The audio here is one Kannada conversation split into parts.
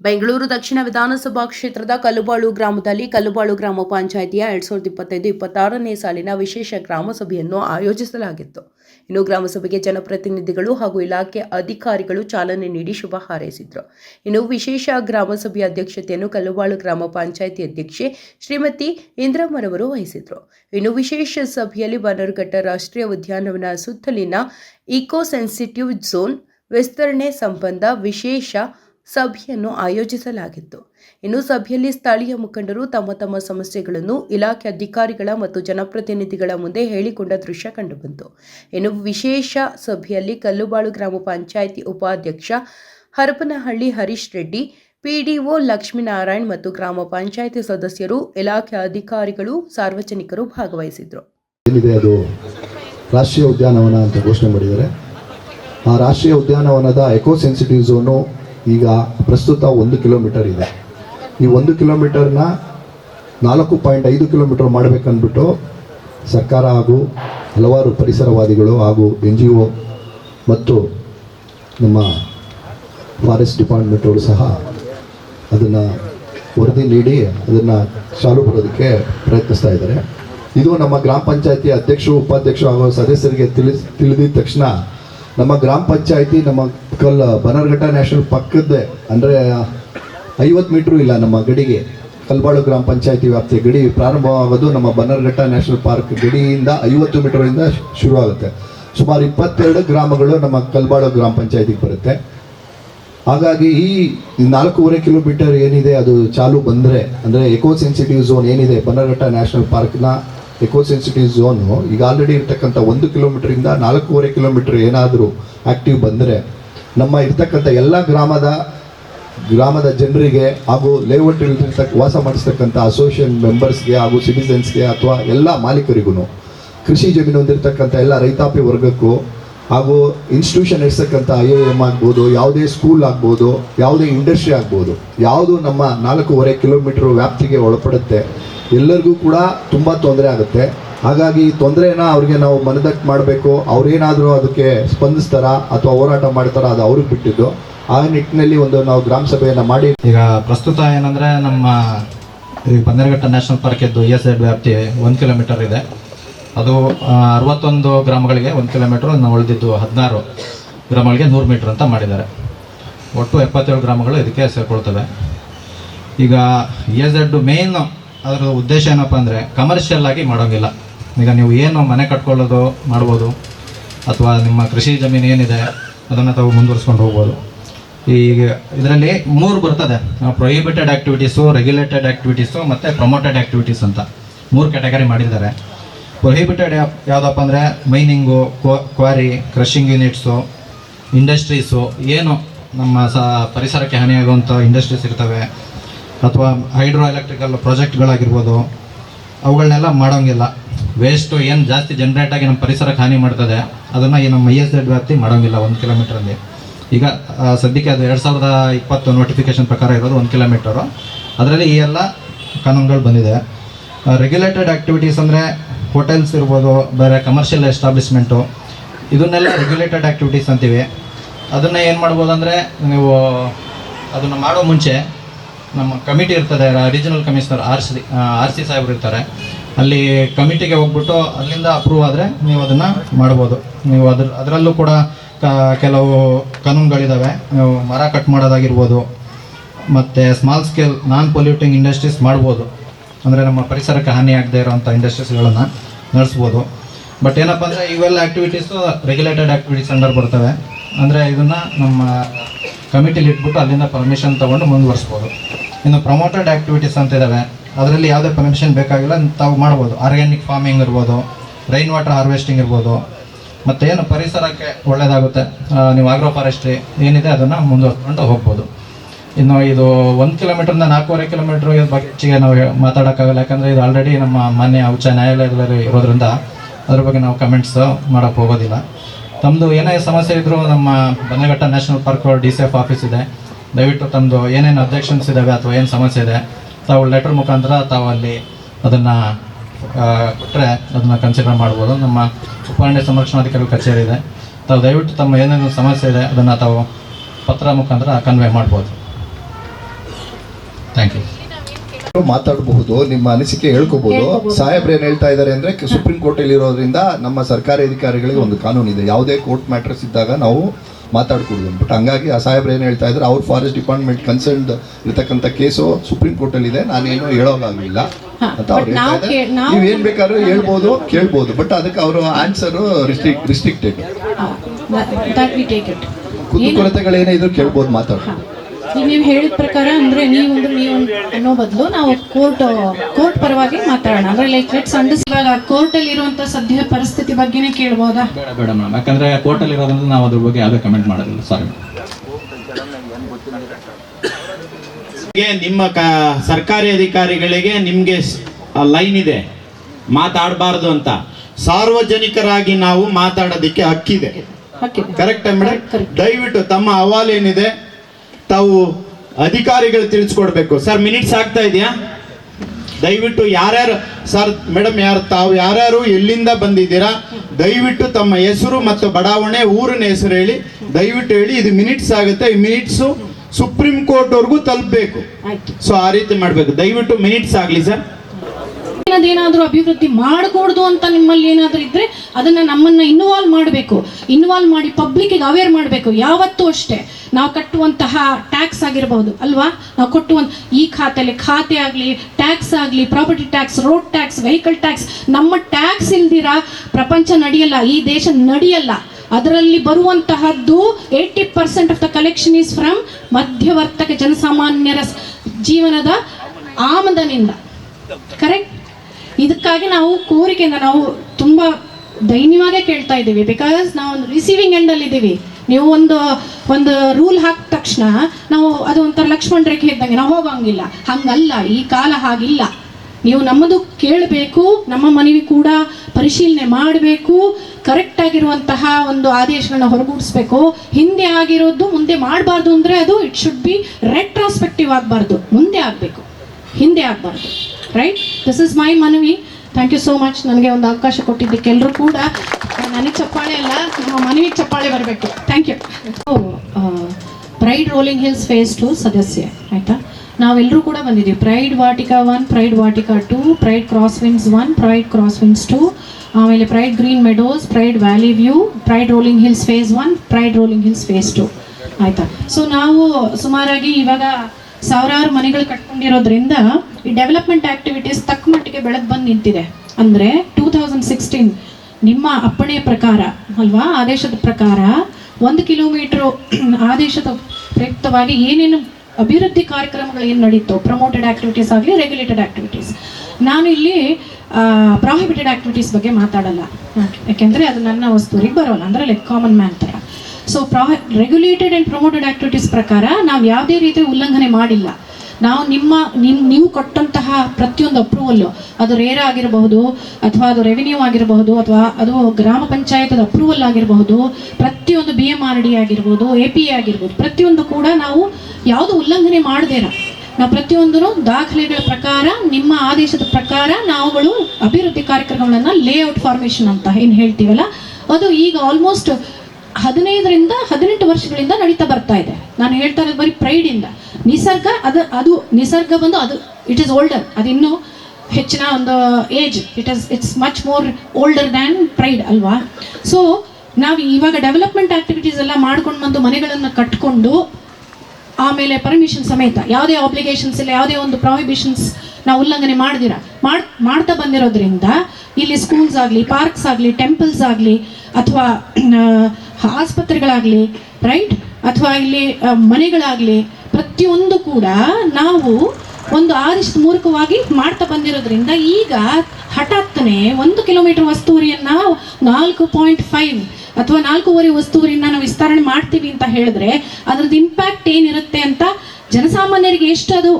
ಬೆಂಗಳೂರು ದಕ್ಷಿಣ ವಿಧಾನಸಭಾ ಕ್ಷೇತ್ರದ ಕಲ್ಲುಬಾಳು ಗ್ರಾಮದಲ್ಲಿ ಕಲ್ಲುಬಾಳು ಗ್ರಾಮ ಪಂಚಾಯಿತಿಯ ಎರಡ್ ಸಾವಿರದ ಇಪ್ಪತ್ತೈದು, ಇಪ್ಪತ್ತಾರನೇ ಸಾಲಿನ ವಿಶೇಷ ಗ್ರಾಮಸಭೆಯನ್ನು ಆಯೋಜಿಸಲಾಗಿತ್ತು. ಇನ್ನು ಗ್ರಾಮಸಭೆಗೆ ಜನಪ್ರತಿನಿಧಿಗಳು ಹಾಗೂ ಇಲಾಖೆ ಅಧಿಕಾರಿಗಳು ಚಾಲನೆ ನೀಡಿ ಶುಭ ಹಾರೈಸಿದ್ರು. ಇನ್ನು ವಿಶೇಷ ಗ್ರಾಮಸಭೆಯ ಅಧ್ಯಕ್ಷತೆಯನ್ನು ಕಲ್ಲುಬಾಳು ಗ್ರಾಮ ಪಂಚಾಯಿತಿ ಅಧ್ಯಕ್ಷೆ ಶ್ರೀಮತಿ ಇಂದ್ರಮ್ಮರವರು ವಹಿಸಿದರು. ಇನ್ನು ವಿಶೇಷ ಸಭೆಯಲ್ಲಿ ಬನ್ನರ್ಘಟ್ಟ ರಾಷ್ಟ್ರೀಯ ಉದ್ಯಾನವನ ಸುತ್ತಲಿನ ಇಕೋ ಸೆನ್ಸಿಟಿವ್ ಝೋನ್ ವಿಸ್ತರಣೆ ಸಂಬಂಧ ವಿಶೇಷ ಸಭೆಯನ್ನು ಆಯೋಜಿಸಲಾಗಿತ್ತು. ಇನ್ನು ಸಭೆಯಲ್ಲಿ ಸ್ಥಳೀಯ ಮುಖಂಡರು ತಮ್ಮ ತಮ್ಮ ಸಮಸ್ಯೆಗಳನ್ನು ಇಲಾಖೆ ಅಧಿಕಾರಿಗಳ ಮತ್ತು ಜನಪ್ರತಿನಿಧಿಗಳ ಮುಂದೆ ಹೇಳಿಕೊಂಡ ದೃಶ್ಯ ಕಂಡುಬಂತು. ಇನ್ನು ವಿಶೇಷ ಸಭೆಯಲ್ಲಿ ಕಲ್ಲುಬಾಳು ಗ್ರಾಮ ಪಂಚಾಯಿತಿ ಉಪಾಧ್ಯಕ್ಷ ಹರಪನಹಳ್ಳಿ ಹರೀಶ್ ರೆಡ್ಡಿ, ಪಿಡಿಒ ಲಕ್ಷ್ಮೀನಾರಾಯಣ್ ಮತ್ತು ಗ್ರಾಮ ಪಂಚಾಯಿತಿ ಸದಸ್ಯರು, ಇಲಾಖೆ ಅಧಿಕಾರಿಗಳು, ಸಾರ್ವಜನಿಕರು ಭಾಗವಹಿಸಿದ್ರು. ಅದು? ರಾಷ್ಟ್ರೀಯ ಉದ್ಯಾನವನ ಅಂತ ಘೋಷಣೆ ಮಾಡಿದ್ದಾರೆ. ಆ ರಾಷ್ಟ್ರೀಯ ಉದ್ಯಾನವನದ ಎಕೋ ಸೆನ್ಸಿಟಿವ್ ಝೋನು ಈಗ ಪ್ರಸ್ತುತ ಒಂದು ಕಿಲೋಮೀಟರ್ ಇದೆ. ಈ ಒಂದು ಕಿಲೋಮೀಟರ್ನ ನಾಲ್ಕು ಪಾಯಿಂಟ್ ಐದು ಕಿಲೋಮೀಟರ್ ಮಾಡಬೇಕಂದ್ಬಿಟ್ಟು ಸರ್ಕಾರ ಹಾಗೂ ಹಲವಾರು ಪರಿಸರವಾದಿಗಳು ಹಾಗೂ ಎನ್ ಜಿ ಒ ಮತ್ತು ನಮ್ಮ ಫಾರೆಸ್ಟ್ ಡಿಪಾರ್ಟ್ಮೆಂಟವರು ಸಹ ಅದನ್ನು ವರದಿ ನೀಡಿ ಅದನ್ನು ಚಾಲು ಬರೋದಕ್ಕೆ ಪ್ರಯತ್ನಿಸ್ತಾ ಇದ್ದಾರೆ. ಇದು ನಮ್ಮ ಗ್ರಾಮ ಪಂಚಾಯತಿ ಅಧ್ಯಕ್ಷರು ಉಪಾಧ್ಯಕ್ಷರು ಹಾಗೂ ಸದಸ್ಯರಿಗೆ ತಿಳಿಸ್, ತಿಳಿದಿದ ತಕ್ಷಣ ನಮ್ಮ ಗ್ರಾಮ ಪಂಚಾಯತಿ, ನಮ್ಮ ಕಲ್ ಬನರ್ಘಟ್ಟ ನ್ಯಾಷನಲ್ ಪಕ್ಕದ್ದೇ, ಅಂದರೆ, ಐವತ್ತು ಮೀಟ್ರು ಇಲ್ಲ ನಮ್ಮ ಗಡಿಗೆ. ಕಲ್ಬಾಳು ಗ್ರಾಮ ಪಂಚಾಯತಿ ವ್ಯಾಪ್ತಿಯ ಗಡಿ ಪ್ರಾರಂಭವಾಗೋದು ನಮ್ಮ ಬನ್ನರ್ಘಟ್ಟ ನ್ಯಾಷನಲ್ ಪಾರ್ಕ್ ಗಡಿಯಿಂದ ಐವತ್ತು ಶುರು ಆಗುತ್ತೆ ಸುಮಾರು ಇಪ್ಪತ್ತೆರಡು ಗ್ರಾಮಗಳು ನಮ್ಮ ಕಲ್ಬಾಳು ಗ್ರಾಮ ಪಂಚಾಯತಿಗೆ ಬರುತ್ತೆ. ಹಾಗಾಗಿ ಈ ನಾಲ್ಕೂವರೆ ಕಿಲೋಮೀಟರ್ ಏನಿದೆ, ಅದು ಚಾಲು ಬಂದರೆ, ಅಂದರೆ ಎಕೋ ಸೆನ್ಸಿಟಿವ್ ಝೋನ್ ಏನಿದೆ ಬನ್ನರಘಟ್ಟ ನ್ಯಾಷನಲ್ ಪಾರ್ಕ್ನ ಎಕೋ ಸೆನ್ಸಿಟಿವ್ ಝೋನು ಈಗ ಆಲ್ರೆಡಿ ಇರ್ತಕ್ಕಂಥ ಒಂದು ಕಿಲೋಮೀಟ್ರಿಂದ ನಾಲ್ಕೂವರೆ ಕಿಲೋಮೀಟರ್ ಏನಾದರೂ ಆ್ಯಕ್ಟಿವ್ ಬಂದರೆ ನಮ್ಮ ಇರ್ತಕ್ಕಂಥ ಎಲ್ಲ ಗ್ರಾಮದ ಗ್ರಾಮದ ಜನರಿಗೆ ಹಾಗೂ ಲೇಔಟ್ ವಾಸ ಮಾಡಿಸ್ತಕ್ಕಂಥ ಅಸೋಸಿಯೇಷನ್ ಮೆಂಬರ್ಸ್ಗೆ ಹಾಗೂ ಸಿಟಿಸನ್ಸ್ಗೆ ಅಥವಾ ಎಲ್ಲ ಮಾಲೀಕರಿಗೂ ಕೃಷಿ ಜಮೀನು ಹೊಂದಿರತಕ್ಕಂಥ ಎಲ್ಲ ರೈತಾಪಿ ವರ್ಗಕ್ಕೂ ಹಾಗೂ ಇನ್ಸ್ಟಿಟ್ಯೂಷನ್ ಇರ್ತಕ್ಕಂಥ ಐ ಐ ಎಂ ಆಗ್ಬೋದು, ಯಾವುದೇ ಸ್ಕೂಲ್ ಆಗ್ಬೋದು, ಯಾವುದೇ ಇಂಡಸ್ಟ್ರಿ ಆಗ್ಬೋದು, ಯಾವುದು ನಮ್ಮ ನಾಲ್ಕೂವರೆ ಕಿಲೋಮೀಟ್ರ್ ವ್ಯಾಪ್ತಿಗೆ ಒಳಪಡುತ್ತೆ, ಎಲ್ಲರಿಗೂ ಕೂಡ ತುಂಬ ತೊಂದರೆ ಆಗುತ್ತೆ. ಹಾಗಾಗಿ ತೊಂದರೆನ ಅವ್ರಿಗೆ ನಾವು ಮನದಟ್ಟು ಮಾಡಬೇಕು, ಅವ್ರೇನಾದರೂ ಅದಕ್ಕೆ ಸ್ಪಂದಿಸ್ತಾರಾ ಅಥವಾ ಹೋರಾಟ ಮಾಡ್ತಾರಾ ಅದು ಅವ್ರಿಗೆ ಬಿಟ್ಟಿದ್ದು. ಆ ನಿಟ್ಟಿನಲ್ಲಿ ಒಂದು ನಾವು ಗ್ರಾಮ ಸಭೆಯನ್ನು ಮಾಡಿ. ಈಗ ಪ್ರಸ್ತುತ ಏನಂದರೆ ನಮ್ಮ ಈ ಬಂದರಘಟ್ಟ ನ್ಯಾಷನಲ್ ಪಾರ್ಕ್ ಇದ್ದು ಇ ಎಸ್ ಎಡ್ ವ್ಯಾಪ್ತಿ ಒಂದು ಕಿಲೋಮೀಟರ್ ಇದೆ. ಅದು ಅರವತ್ತೊಂದು ಗ್ರಾಮಗಳಿಗೆ ಒಂದು ಕಿಲೋಮೀಟ್ರ್ ನಾವು ಉಳಿದಿದ್ದು ಹದಿನಾರು ಗ್ರಾಮಗಳಿಗೆ ನೂರು ಮೀಟ್ರ್ ಅಂತ ಮಾಡಿದ್ದಾರೆ. ಒಟ್ಟು ಎಪ್ಪತ್ತೇಳು ಗ್ರಾಮಗಳು ಇದಕ್ಕೆ ಸೇರಿಕೊಳ್ತವೆ. ಈಗ ಎ ಎಡ್ ಮೇನ್ ಅದರ ಉದ್ದೇಶ ಏನಪ್ಪ ಅಂದರೆ ಕಮರ್ಷಿಯಲ್ ಆಗಿ ಮಾಡೋಂಗಿಲ್ಲ. ಈಗ ನೀವು ಏನು ಮನೆ ಕಟ್ಕೊಳ್ಳೋದು ಮಾಡ್ಬೋದು, ಅಥವಾ ನಿಮ್ಮ ಕೃಷಿ ಜಮೀನು ಏನಿದೆ, ಅದನ್ನು ತಾವು ಮುಂದುವರಿಸ್ಕೊಂಡು ಹೋಗ್ಬೋದು. ಈಗ ಇದರಲ್ಲಿ ಮೂರು ಬರ್ತದೆ. ಪ್ರೊಹಿಬಿಟೆಡ್ ಆ್ಯಕ್ಟಿವಿಟೀಸು ರೆಗ್ಯುಲೇಟೆಡ್ ಆ್ಯಕ್ಟಿವಿಟೀಸು ಮತ್ತು ಪ್ರಮೋಟೆಡ್ ಆ್ಯಕ್ಟಿವಿಟೀಸ್ ಅಂತ. ಮೂರು ಕ್ಯಾಟಗರಿ ಮಾಡಿದ್ದಾರೆ. ಪ್ರೊಹಿಬಿಟೆಡ್ ಯಾವುದಪ್ಪ ಅಂದರೆ mining quarry, crushing units, industries, ಏನು ನಮ್ಮ ಸ ಪರಿಸರಕ್ಕೆ ಹಾನಿಯಾಗುವಂಥ ಇಂಡಸ್ಟ್ರೀಸ್ ಇರ್ತವೆ, ಅಥವಾ ಹೈಡ್ರೋ ಎಲೆಕ್ಟ್ರಿಕಲ್ ಪ್ರಾಜೆಕ್ಟ್ಗಳಾಗಿರ್ಬೋದು ಅವುಗಳನ್ನೆಲ್ಲ ಮಾಡೋಂಗಿಲ್ಲ. ವೇಸ್ಟು ಏನು ಜಾಸ್ತಿ ಜನ್ರೇಟ್ ಆಗಿ ನಮ್ಮ ಪರಿಸರಕ್ಕೆ ಹಾನಿ ಮಾಡ್ತದೆ, ಅದನ್ನು ಈ ನಮ್ಮ ಐ ಎಸ್ ಎಡ್ ವ್ಯಾಪ್ತಿ ಮಾಡೋಂಗಿಲ್ಲ ಒಂದು ಕಿಲೋಮೀಟ್ರಲ್ಲಿ. ಈಗ ಸದ್ಯಕ್ಕೆ ಅದು ಎರಡು ಸಾವಿರದ ಇಪ್ಪತ್ತು ನೋಟಿಫಿಕೇಶನ್ ಪ್ರಕಾರ ಇರೋದು ಒಂದು ಕಿಲೋಮೀಟರು. ಅದರಲ್ಲಿ ಈ ಎಲ್ಲ ಕಾನೂನುಗಳು ಬಂದಿದೆ. ರೆಗ್ಯುಲೇಟೆಡ್ ಆ್ಯಕ್ಟಿವಿಟೀಸ್ ಅಂದರೆ ಹೋಟೆಲ್ಸ್ ಇರ್ಬೋದು, ಬೇರೆ ಕಮರ್ಷಿಯಲ್ ಎಸ್ಟಾಬ್ಲಿಷ್ಮೆಂಟು ಇದನ್ನೆಲ್ಲ ರೆಗ್ಯುಲೇಟೆಡ್ ಆ್ಯಕ್ಟಿವಿಟೀಸ್ ಅಂತೀವಿ. ಅದನ್ನು ಏನು ಮಾಡ್ಬೋದು ಅಂದರೆ ನೀವು ಅದನ್ನು ಮಾಡೋ ಮುಂಚೆ ನಮ್ಮ ಕಮಿಟಿ ಇರ್ತದೆ regional commissioner R C R C ಸಾಹೇಬ್ರು ಇರ್ತಾರೆ. ಅಲ್ಲಿ ಕಮಿಟಿಗೆ ಹೋಗ್ಬಿಟ್ಟು ಅಲ್ಲಿಂದ ಅಪ್ರೂವ್ ಆದರೆ ನೀವು ಅದನ್ನು ಮಾಡ್ಬೋದು. ನೀವು ಅದ್ರ, ಅದರಲ್ಲೂ ಕೂಡ ಕೆಲವು ಕಾನೂನುಗಳಿದ್ದಾವೆ ನೀವು ಮರ ಕಟ್ ಮಾಡೋದಾಗಿರ್ಬೋದು, ಮತ್ತು small scale non polluting industries ಮಾಡ್ಬೋದು. ಅಂದರೆ ನಮ್ಮ ಪರಿಸರಕ್ಕೆ ಹಾನಿ ಆಗದೆ ಇರೋವಂಥ ಇಂಡಸ್ಟ್ರೀಸ್ಗಳನ್ನು ನಡೆಸ್ಬೋದು. ಬಟ್ ಏನಪ್ಪ ಅಂದರೆ ಇವೆಲ್ಲ ಆ್ಯಕ್ಟಿವಿಟೀಸು ರೆಗ್ಯುಲೇಟೆಡ್ ಆ್ಯಕ್ಟಿವಿಟೀಸ್ ಅಂಡರ್ ಬರ್ತವೆ. ಅಂದರೆ ಇದನ್ನು ನಮ್ಮ ಕಮಿಟಿಲಿ ಇಟ್ಬಿಟ್ಟು ಅಲ್ಲಿಂದ ಪರ್ಮಿಷನ್ ತೊಗೊಂಡು ಮುಂದುವರಿಸ್ಬೋದು. ಇನ್ನು ಪ್ರಮೋಟೆಡ್ ಆ್ಯಕ್ಟಿವಿಟೀಸ್ ಅಂತ ಇದ್ದಾವೆ ಅದರಲ್ಲಿ ಯಾವುದೇ ಪರ್ಮಿಷನ್ ಬೇಕಾಗಿಲ್ಲ, ತಾವು ಮಾಡ್ಬೋದು. ಆರ್ಗ್ಯಾನಿಕ್ ಫಾರ್ಮಿಂಗ್ ಇರ್ಬೋದು ರೈನ್ ವಾಟರ್ ಹಾರ್ವೆಸ್ಟಿಂಗ್ ಇರ್ಬೋದು. ಮತ್ತೇನು ಪರಿಸರಕ್ಕೆ ಒಳ್ಳೆಯದಾಗುತ್ತೆ ನೀವು ಆಗ್ರೋ ಫಾರೆಸ್ಟ್ರಿ ಏನಿದೆ ಅದನ್ನು ಮುಂದುವರ್ಸ್ಕೊಂಡು ಹೋಗ್ಬೋದು. ಇನ್ನು ಇದು ಒಂದು ಕಿಲೋಮೀಟರ್ನ ನಾಲ್ಕೂವರೆ ಕಿಲೋಮೀಟ್ರ್ ಬಗ್ಗೆ ನಾವು ಮಾತಾಡೋಕ್ಕಾಗಲ್ಲ. ಯಾಕಂದರೆ ಇದು ಆಲ್ರೆಡಿ ನಮ್ಮ ಮಾನ್ಯ ಉಚ್ಚ ನ್ಯಾಯಾಲಯದಲ್ಲಿ ಇರೋದ್ರಿಂದ ಅದ್ರ ಬಗ್ಗೆ ನಾವು ಕಮೆಂಟ್ಸ್ ಮಾಡೋಕ್ಕೆ ಹೋಗೋದಿಲ್ಲ. ತಮ್ಮದು ಏನೇ ಸಮಸ್ಯೆ ಇದ್ದರೂ ನಮ್ಮ Bannerghatta national park D C F office ಇದೆ. ದಯವಿಟ್ಟು ತಮ್ಮದು ಏನೇನು ಅಬ್ಜೆಕ್ಷನ್ಸ್ ಇದ್ದಾವೆ ಅಥವಾ ಏನು ಸಮಸ್ಯೆ ಇದೆ, ತಾವು ಲೆಟರ್ ಮುಖಾಂತರ ತಾವು ಅಲ್ಲಿ ಅದನ್ನು ಕೊಟ್ಟರೆ ಅದನ್ನು ಕನ್ಸಿಡರ್ ಮಾಡ್ಬೋದು. ನಮ್ಮ ಉಪಾರಣ್ಯ ಸಂರಕ್ಷಣಾಧಿಕಾರಿ ಕಚೇರಿ ಇದೆ. ತಾವು ದಯವಿಟ್ಟು ತಮ್ಮ ಏನೇನು ಸಮಸ್ಯೆ ಇದೆ, ಅದನ್ನು ತಾವು ಪತ್ರ ಮುಖಾಂತರ ಕನ್ವೆ ಮಾಡ್ಬೋದು. ಥ್ಯಾಂಕ್ ಯು ಮಾತಾಡಬಹುದು ನಿಮ್ಮ ಅನಿಸಿಕೆ ಹೇಳ್ಕೋಬಹುದು ಸಾಹೇಬ್ರು ಏನ್ ಹೇಳ್ತಾ ಇದ್ದಾರೆ ಅಂದ್ರೆ ಸುಪ್ರೀಂ ಕೋರ್ಟ್ ಅಲ್ಲಿ ಇರೋದ್ರಿಂದ ನಮ್ಮ ಸರ್ಕಾರಿ ಅಧಿಕಾರಿಗಳಿಗೆ ಒಂದು ಕಾನೂನು ಇದೆ ಯಾವುದೇ ಕೋರ್ಟ್ ಮ್ಯಾಟರ್ಸ್ ಇದ್ದಾಗ ನಾವು ಮಾತಾಡ್ಕೊಡ್ಬೋದು ಬಟ್ ಹಂಗಾಗಿ ಆ ಸಾಹೇಬ್ರು ಏನು ಹೇಳ್ತಾ ಇದ್ದಾರೆ ಅವ್ರ ಫಾರೆಸ್ಟ್ ಡಿಪಾರ್ಟ್ಮೆಂಟ್ ಕನ್ಸರ್ನ್ಡ್ ಇರತಕ್ಕಂಥ ಕೇಸು ಸುಪ್ರೀಂ ಕೋರ್ಟ್ ಅಲ್ಲಿ ಇದೆ ನಾನೇನು ಹೇಳೋಕ್ಕಾಗಲಿಲ್ಲ ಅಂತ ಅವ್ರು ಹೇಳ್ತಾ ಇದ್ದಾರೆ ನೀವು ಏನ್ ಬೇಕಾದ್ರೂ ಹೇಳ್ಬೋದು ಕೇಳ್ಬೋದು. ಬಟ್ ಅದಕ್ಕೆ ಅವರು ಆನ್ಸರ್ ರಿಸ್ಟ್ರಿಕ್ ರಿಸ್ಟ್ರಿಕ್ಟೆಡ್ ಕುಂದು ವಿ ಟೇಕ್ ಇಟ್ ಕುಂದುಕೊರತೆಗಳೇನೇ ಇದ್ರು ಕೇಳ್ಬೋದು ಮಾತಾಡ್ಬೋದು. ನೀವು ಹೇಳಿದ ಪ್ರಕಾರ ಅಂದ್ರೆ ನೀವು ಅಂದ್ರೆ ನೀವು ಅನ್ನೋ ಬದಲು ನಾವು ಕೋರ್ಟ್ ಕೋರ್ಟ್ ಪರವಾಗಿ ಮಾತಾಡೋಣ. ಅಂದ್ರೆ ಲೈಕ್ ಲೆಟ್ಸ್ ಅಂಡರ್ಸ್ ಇವಾಗ ಕೋರ್ಟ್ ಅಲ್ಲಿ ಇರುವಂತ ಸದ್ಯ ಪರಿಸ್ಥಿತಿ ಬಗ್ಗೆನೇ ಕೇಳ್ಬೋದಾ? ಬೇಡ ಬೇಡ ಮೇಡಮ್. ಯಾಕಂದ್ರೆ ಕೋರ್ಟಲ್ಲಿ ಇರೋದ್ರಿಂದ ನಾವು ಅದ್ರ ಬಗ್ಗೆ ಯಾವುದೇ ಕಮೆಂಟ್ ಮಾಡೋದಿಲ್ಲ ಸಾರಿ ನಿಮ್ಮ ಕ ಸರ್ಕಾರಿ ಅಧಿಕಾರಿಗಳಿಗೆ ನಿಮಗೆ ಲೈನ್ ಇದೆ. ಮಾತಾಡಬಾರ್ದು ಅಂತ. ಸಾರ್ವಜನಿಕರಾಗಿ ನಾವು ಮಾತಾಡೋದಕ್ಕೆ ಹಕ್ಕಿದೆ. Correct madam? ದಯವಿಟ್ಟು ತಮ್ಮ ಅಹವಾಲು ಏನಿದೆ? ತಾವು ಅಧಿಕಾರಿಗಳು ತಿಳಿಸ್ಕೊಡ್ಬೇಕು. ಸರ್ ಮಿನಿಟ್ಸ್ ಆಗ್ತಾ ಇದೆಯಾ? ದಯವಿಟ್ಟು ಯಾರ್ಯಾರು ಸರ್ ಮೇಡಮ್ ಯಾರು ತಾವು ಯಾರ್ಯಾರು ಎಲ್ಲಿಂದ ಬಂದಿದ್ದೀರಾ ದಯವಿಟ್ಟು ತಮ್ಮ ಹೆಸರು ಮತ್ತು ಬಡಾವಣೆ ಊರಿನ ಹೆಸರು ಹೇಳಿ. ದಯವಿಟ್ಟು ಹೇಳಿ ಇದು ಮಿನಿಟ್ಸ್ ಆಗುತ್ತೆ. ಈ ಮಿನಿಟ್ಸು ಸುಪ್ರೀಂ ಕೋರ್ಟ್ವರೆಗೂ ತಲುಪಬೇಕು. ಸೊ ಆ ರೀತಿ ಮಾಡಬೇಕು. ದಯವಿಟ್ಟು ಮಿನಿಟ್ಸ್ ಆಗಲಿ ಸರ್. ಏನಾದ್ರೂ ಅಭಿವೃದ್ಧಿ ಮಾಡಕೂಡ್ದು ಅಂತ ನಿಮ್ಮಲ್ಲಿ ಏನಾದರೂ ಇದ್ರೆ ಅದನ್ನ ನಮ್ಮನ್ನ ಇನ್ವಾಲ್ವ್ ಮಾಡಬೇಕು. ಇನ್ವಾಲ್ವ್ ಮಾಡಿ ಪಬ್ಲಿಕ್ಕಿಗೆ ಅವೇರ್ ಮಾಡಬೇಕು. ಯಾವತ್ತೂ ಅಷ್ಟೇ. ನಾವು ಕಟ್ಟುವಂತಹ ಟ್ಯಾಕ್ಸ್ ಆಗಿರಬಹುದು ಅಲ್ವಾ? ನಾವು ಕೊಟ್ಟುವಂತ ಈ ಖಾತೆಯಲ್ಲಿ ಖಾತೆ ಆಗಲಿ ಟ್ಯಾಕ್ಸ್ ಆಗಲಿ property tax road tax vehicle tax ನಮ್ಮ ಟ್ಯಾಕ್ಸ್ ಇಲ್ದಿರ ಪ್ರಪಂಚ ನಡೆಯಲ್ಲ. ಈ ದೇಶ ನಡೆಯಲ್ಲ. ಅದರಲ್ಲಿ ಬರುವಂತಹದ್ದು eighty percent of the collection is from ಮಧ್ಯವರ್ತಕ ಜನಸಾಮಾನ್ಯರ ಜೀವನದ ಆಮದನಿಂದ. ಕರೆಕ್ಟ್ ಇದಕ್ಕಾಗಿ ನಾವು ಕೋರಿಕೆಯಿಂದ ನಾವು ತುಂಬ ದೈನ್ಯವಾಗೇ ಕೇಳ್ತಾ ಇದ್ದೀವಿ. ಬಿಕಾಸ್ ನಾವು ಒಂದು ರಿಸೀವಿಂಗ್ ಎಂಡಲ್ಲಿ ಇದ್ದೀವಿ. ನೀವು ಒಂದು ಒಂದು ರೂಲ್ ಹಾಕಿದ ತಕ್ಷಣ ನಾವು ಅದು ಒಂಥರ ಲಕ್ಷ್ಮಣ ರೇಖೆ ಇದ್ದಂಗೆ ನಾವು ಹೋಗಂಗಿಲ್ಲ. ಹಂಗಲ್ಲ, ಈ ಕಾಲ ಹಾಗಿಲ್ಲ. ನೀವು ನಮ್ಮದು ಕೇಳಬೇಕು, ನಮ್ಮ ಮನವಿ ಕೂಡ ಪರಿಶೀಲನೆ ಮಾಡಬೇಕು ಕರೆಕ್ಟ್ ಆಗಿರುವಂತಹ ಒಂದು ಆದೇಶಗಳನ್ನ ಹೊರಗೂಡಿಸ್ಬೇಕು. ಹಿಂದೆ ಆಗಿರೋದು ಮುಂದೆ ಮಾಡಬಾರ್ದು ಅಂದರೆ ಅದು ಇಟ್ ಶುಡ್ ಬಿ ರೆಟ್ರಾಸ್ಪೆಕ್ಟಿವ್ ಆಗಬಾರ್ದು. ಮುಂದೆ ಆಗಬೇಕು. ಹಿಂದೆ ಆಗಬಾರ್ದು. ರೈಟ್ ದಿಸ್ ಇಸ್ ಮೈ ಮನವಿ ಥ್ಯಾಂಕ್ ಯು ಸೋ ಮಚ್ ನನಗೆ ಒಂದು ಅವಕಾಶ ಕೊಟ್ಟಿದ್ದಕ್ಕೆ ಎಲ್ಲರೂ ಕೂಡ ನನಗೆ ಚಪ್ಪಾಳೆ ಅಲ್ಲ, ನಮ್ಮ ಮನವಿಗೆ ಚಪ್ಪಾಳೆ ಬರಬೇಕು. Thank you pride rolling hills phase two ಸದಸ್ಯ, ಆಯಿತಾ? ನಾವೆಲ್ಲರೂ ಕೂಡ ಬಂದಿದ್ದೀವಿ. Pride Vatika one pride Vatika two pride cross winds one pride cross winds two ಆಮೇಲೆ pride green meadows pride valley view pride rolling hills phase one pride rolling hills phase two ಆಯಿತಾ? ಸೊ ನಾವು ಸುಮಾರಾಗಿ ಇವಾಗ ಸಾವಿರಾರು ಮನೆಗಳು ಕಟ್ಕೊಂಡಿರೋದ್ರಿಂದ ಈ ಡೆವಲಪ್ಮೆಂಟ್ ಆಕ್ಟಿವಿಟೀಸ್ ತಕ್ಕ ಮಟ್ಟಿಗೆ ಬೆಳೆದು ಬಂದು ನಿಂತಿದೆ. ಅಂದರೆ ಟೂ ತೌಸಂಡ್ ಸಿಕ್ಸ್ಟೀನ್ ನಿಮ್ಮ ಅಪ್ಪಣೆಯ ಪ್ರಕಾರ ಅಲ್ವಾ? ಆದೇಶದ ಪ್ರಕಾರ ಒಂದು ಕಿಲೋಮೀಟ್ರು ಆದೇಶದ ಪ್ರಯುಕ್ತವಾಗಿ ಏನೇನು ಅಭಿವೃದ್ಧಿ ಕಾರ್ಯಕ್ರಮಗಳು ಏನು ನಡೀತು ಪ್ರಮೋಟೆಡ್ ಆಕ್ಟಿವಿಟೀಸ್ ಆಗಲಿ ರೆಗ್ಯುಲೇಟೆಡ್ ಆಕ್ಟಿವಿಟೀಸ್ ನಾನು ಇಲ್ಲಿ ಪ್ರಾಹಿಬಿಟೆಡ್ ಆಕ್ಟಿವಿಟೀಸ್ ಬಗ್ಗೆ ಮಾತಾಡಲ್ಲ. ಯಾಕೆಂದರೆ ಅದು ನನ್ನ ವಸ್ತುವಿಗೆ ಬರೋಲ್ಲ. ಅಂದರೆ ಲೈಕ್ ಕಾಮನ್ ಮ್ಯಾನ್ ಸೊ ಪ್ರಾ ರೆಗ್ಯುಲೇಟೆಡ್ ಆ್ಯಂಡ್ ಪ್ರಮೋಟೆಡ್ ಆಕ್ಟಿವಿಟೀಸ್ ಪ್ರಕಾರ ನಾವು ಯಾವುದೇ ರೀತಿ ಉಲ್ಲಂಘನೆ ಮಾಡಿಲ್ಲ. ನಾವು ನಿಮ್ಮ ನಿಮ್ಮ ನೀವು ಕೊಟ್ಟಂತಹ ಪ್ರತಿಯೊಂದು ಅಪ್ರೂವಲ್ಲು ಅದು ರೇರ ಆಗಿರಬಹುದು ಅಥವಾ ಅದು ರೆವಿನ್ಯೂ ಆಗಿರಬಹುದು ಅಥವಾ ಅದು ಗ್ರಾಮ ಪಂಚಾಯತದ ಅಪ್ರೂವಲ್ ಆಗಿರಬಹುದು, ಪ್ರತಿಯೊಂದು ಬಿ ಎಂ ಆರ್ ಡಿ ಆಗಿರ್ಬೋದು ಎ ಪಿ ಎ ಆಗಿರ್ಬೋದು ಪ್ರತಿಯೊಂದು ಕೂಡ ನಾವು ಯಾವುದು ಉಲ್ಲಂಘನೆ ಮಾಡದೇರ ನಾವು ಪ್ರತಿಯೊಂದೂ ದಾಖಲೆಗಳ ಪ್ರಕಾರ, ನಿಮ್ಮ ಆದೇಶದ ಪ್ರಕಾರ ನಾವುಗಳು ಅಭಿವೃದ್ಧಿ ಕಾರ್ಯಕ್ರಮಗಳನ್ನು ಲೇಔಟ್ ಫಾರ್ಮೇಷನ್ ಅಂತ ಏನು ಹೇಳ್ತೀವಲ್ಲ, ಅದು ಈಗ ಆಲ್ಮೋಸ್ಟ್ ಹದಿನೈದರಿಂದ ಹದಿನೆಂಟು ವರ್ಷಗಳಿಂದ ನಡೀತಾ ಬರ್ತಾ ಇದೆ. ನಾನು ಹೇಳ್ತಾ ಇರೋದು ಬರೀ ಪ್ರೈಡಿಂದ ನಿಸರ್ಗ, ಅದು ಅದು ನಿಸರ್ಗ ಬಂದು ಅದು ಇಟ್ ಈಸ್ ಓಲ್ಡರ್ ಅದು ಇನ್ನೂ ಹೆಚ್ಚಿನ ಒಂದು age it is it's much more older than pride ಅಲ್ವಾ? ಸೊ ನಾವು ಇವಾಗ ಡೆವಲಪ್ಮೆಂಟ್ ಆಕ್ಟಿವಿಟೀಸ್ ಎಲ್ಲ ಮಾಡ್ಕೊಂಡು ಬಂದು ಮನೆಗಳನ್ನು ಕಟ್ಕೊಂಡು ಆಮೇಲೆ ಪರ್ಮಿಷನ್ ಸಮೇತ, ಯಾವುದೇ ಆಬ್ಲಿಗೇಷನ್ಸ್ ಇಲ್ಲ, ಯಾವುದೇ ಒಂದು ಪ್ರಾಹಿಬಿಷನ್ಸ್ ನಾವು ಉಲ್ಲಂಘನೆ ಮಾಡ್ದಿರ, ಮಾಡ್, ಮಾಡ್ತಾ ಬಂದಿರೋದ್ರಿಂದ, ಇಲ್ಲಿ ಸ್ಕೂಲ್ಸ್ ಆಗಲಿ ಪಾರ್ಕ್ಸ್ ಆಗಲಿ ಟೆಂಪಲ್ಸ್ ಆಗಲಿ, ಅಥವಾ ಆಸ್ಪತ್ರೆಗಳಾಗಲಿ ರೈಟ್ ಅಥವಾ ಇಲ್ಲಿ ಮನೆಗಳಾಗಲಿ, ಪ್ರತಿಯೊಂದು ಕೂಡ ನಾವು ಒಂದು ಆರಿಸ್ ಮೂರ್ಖವಾಗಿ ಮಾಡ್ತಾ ಬಂದಿರೋದ್ರಿಂದ ಈಗ ಹಠಾತ್ತನೆ ಒಂದು ಕಿಲೋಮೀಟರ್ ವಸ್ತುವರಿಯನ್ನ ನಾಲ್ಕು ಪಾಯಿಂಟ್ ಫೈವ್ ಅಥವಾ ನಾಲ್ಕೂವರೆ ವಸ್ತುವರಿಯನ್ನ ನಾವು ವಿಸ್ತರಣೆ ಮಾಡ್ತೀವಿ ಅಂತ ಹೇಳಿದ್ರೆ ಅದ್ರದ್ದು ಇಂಪ್ಯಾಕ್ಟ್ ಏನಿರುತ್ತೆ ಅಂತ ಜನಸಾಮಾನ್ಯರಿಗೆ ಎಷ್ಟು ಅದು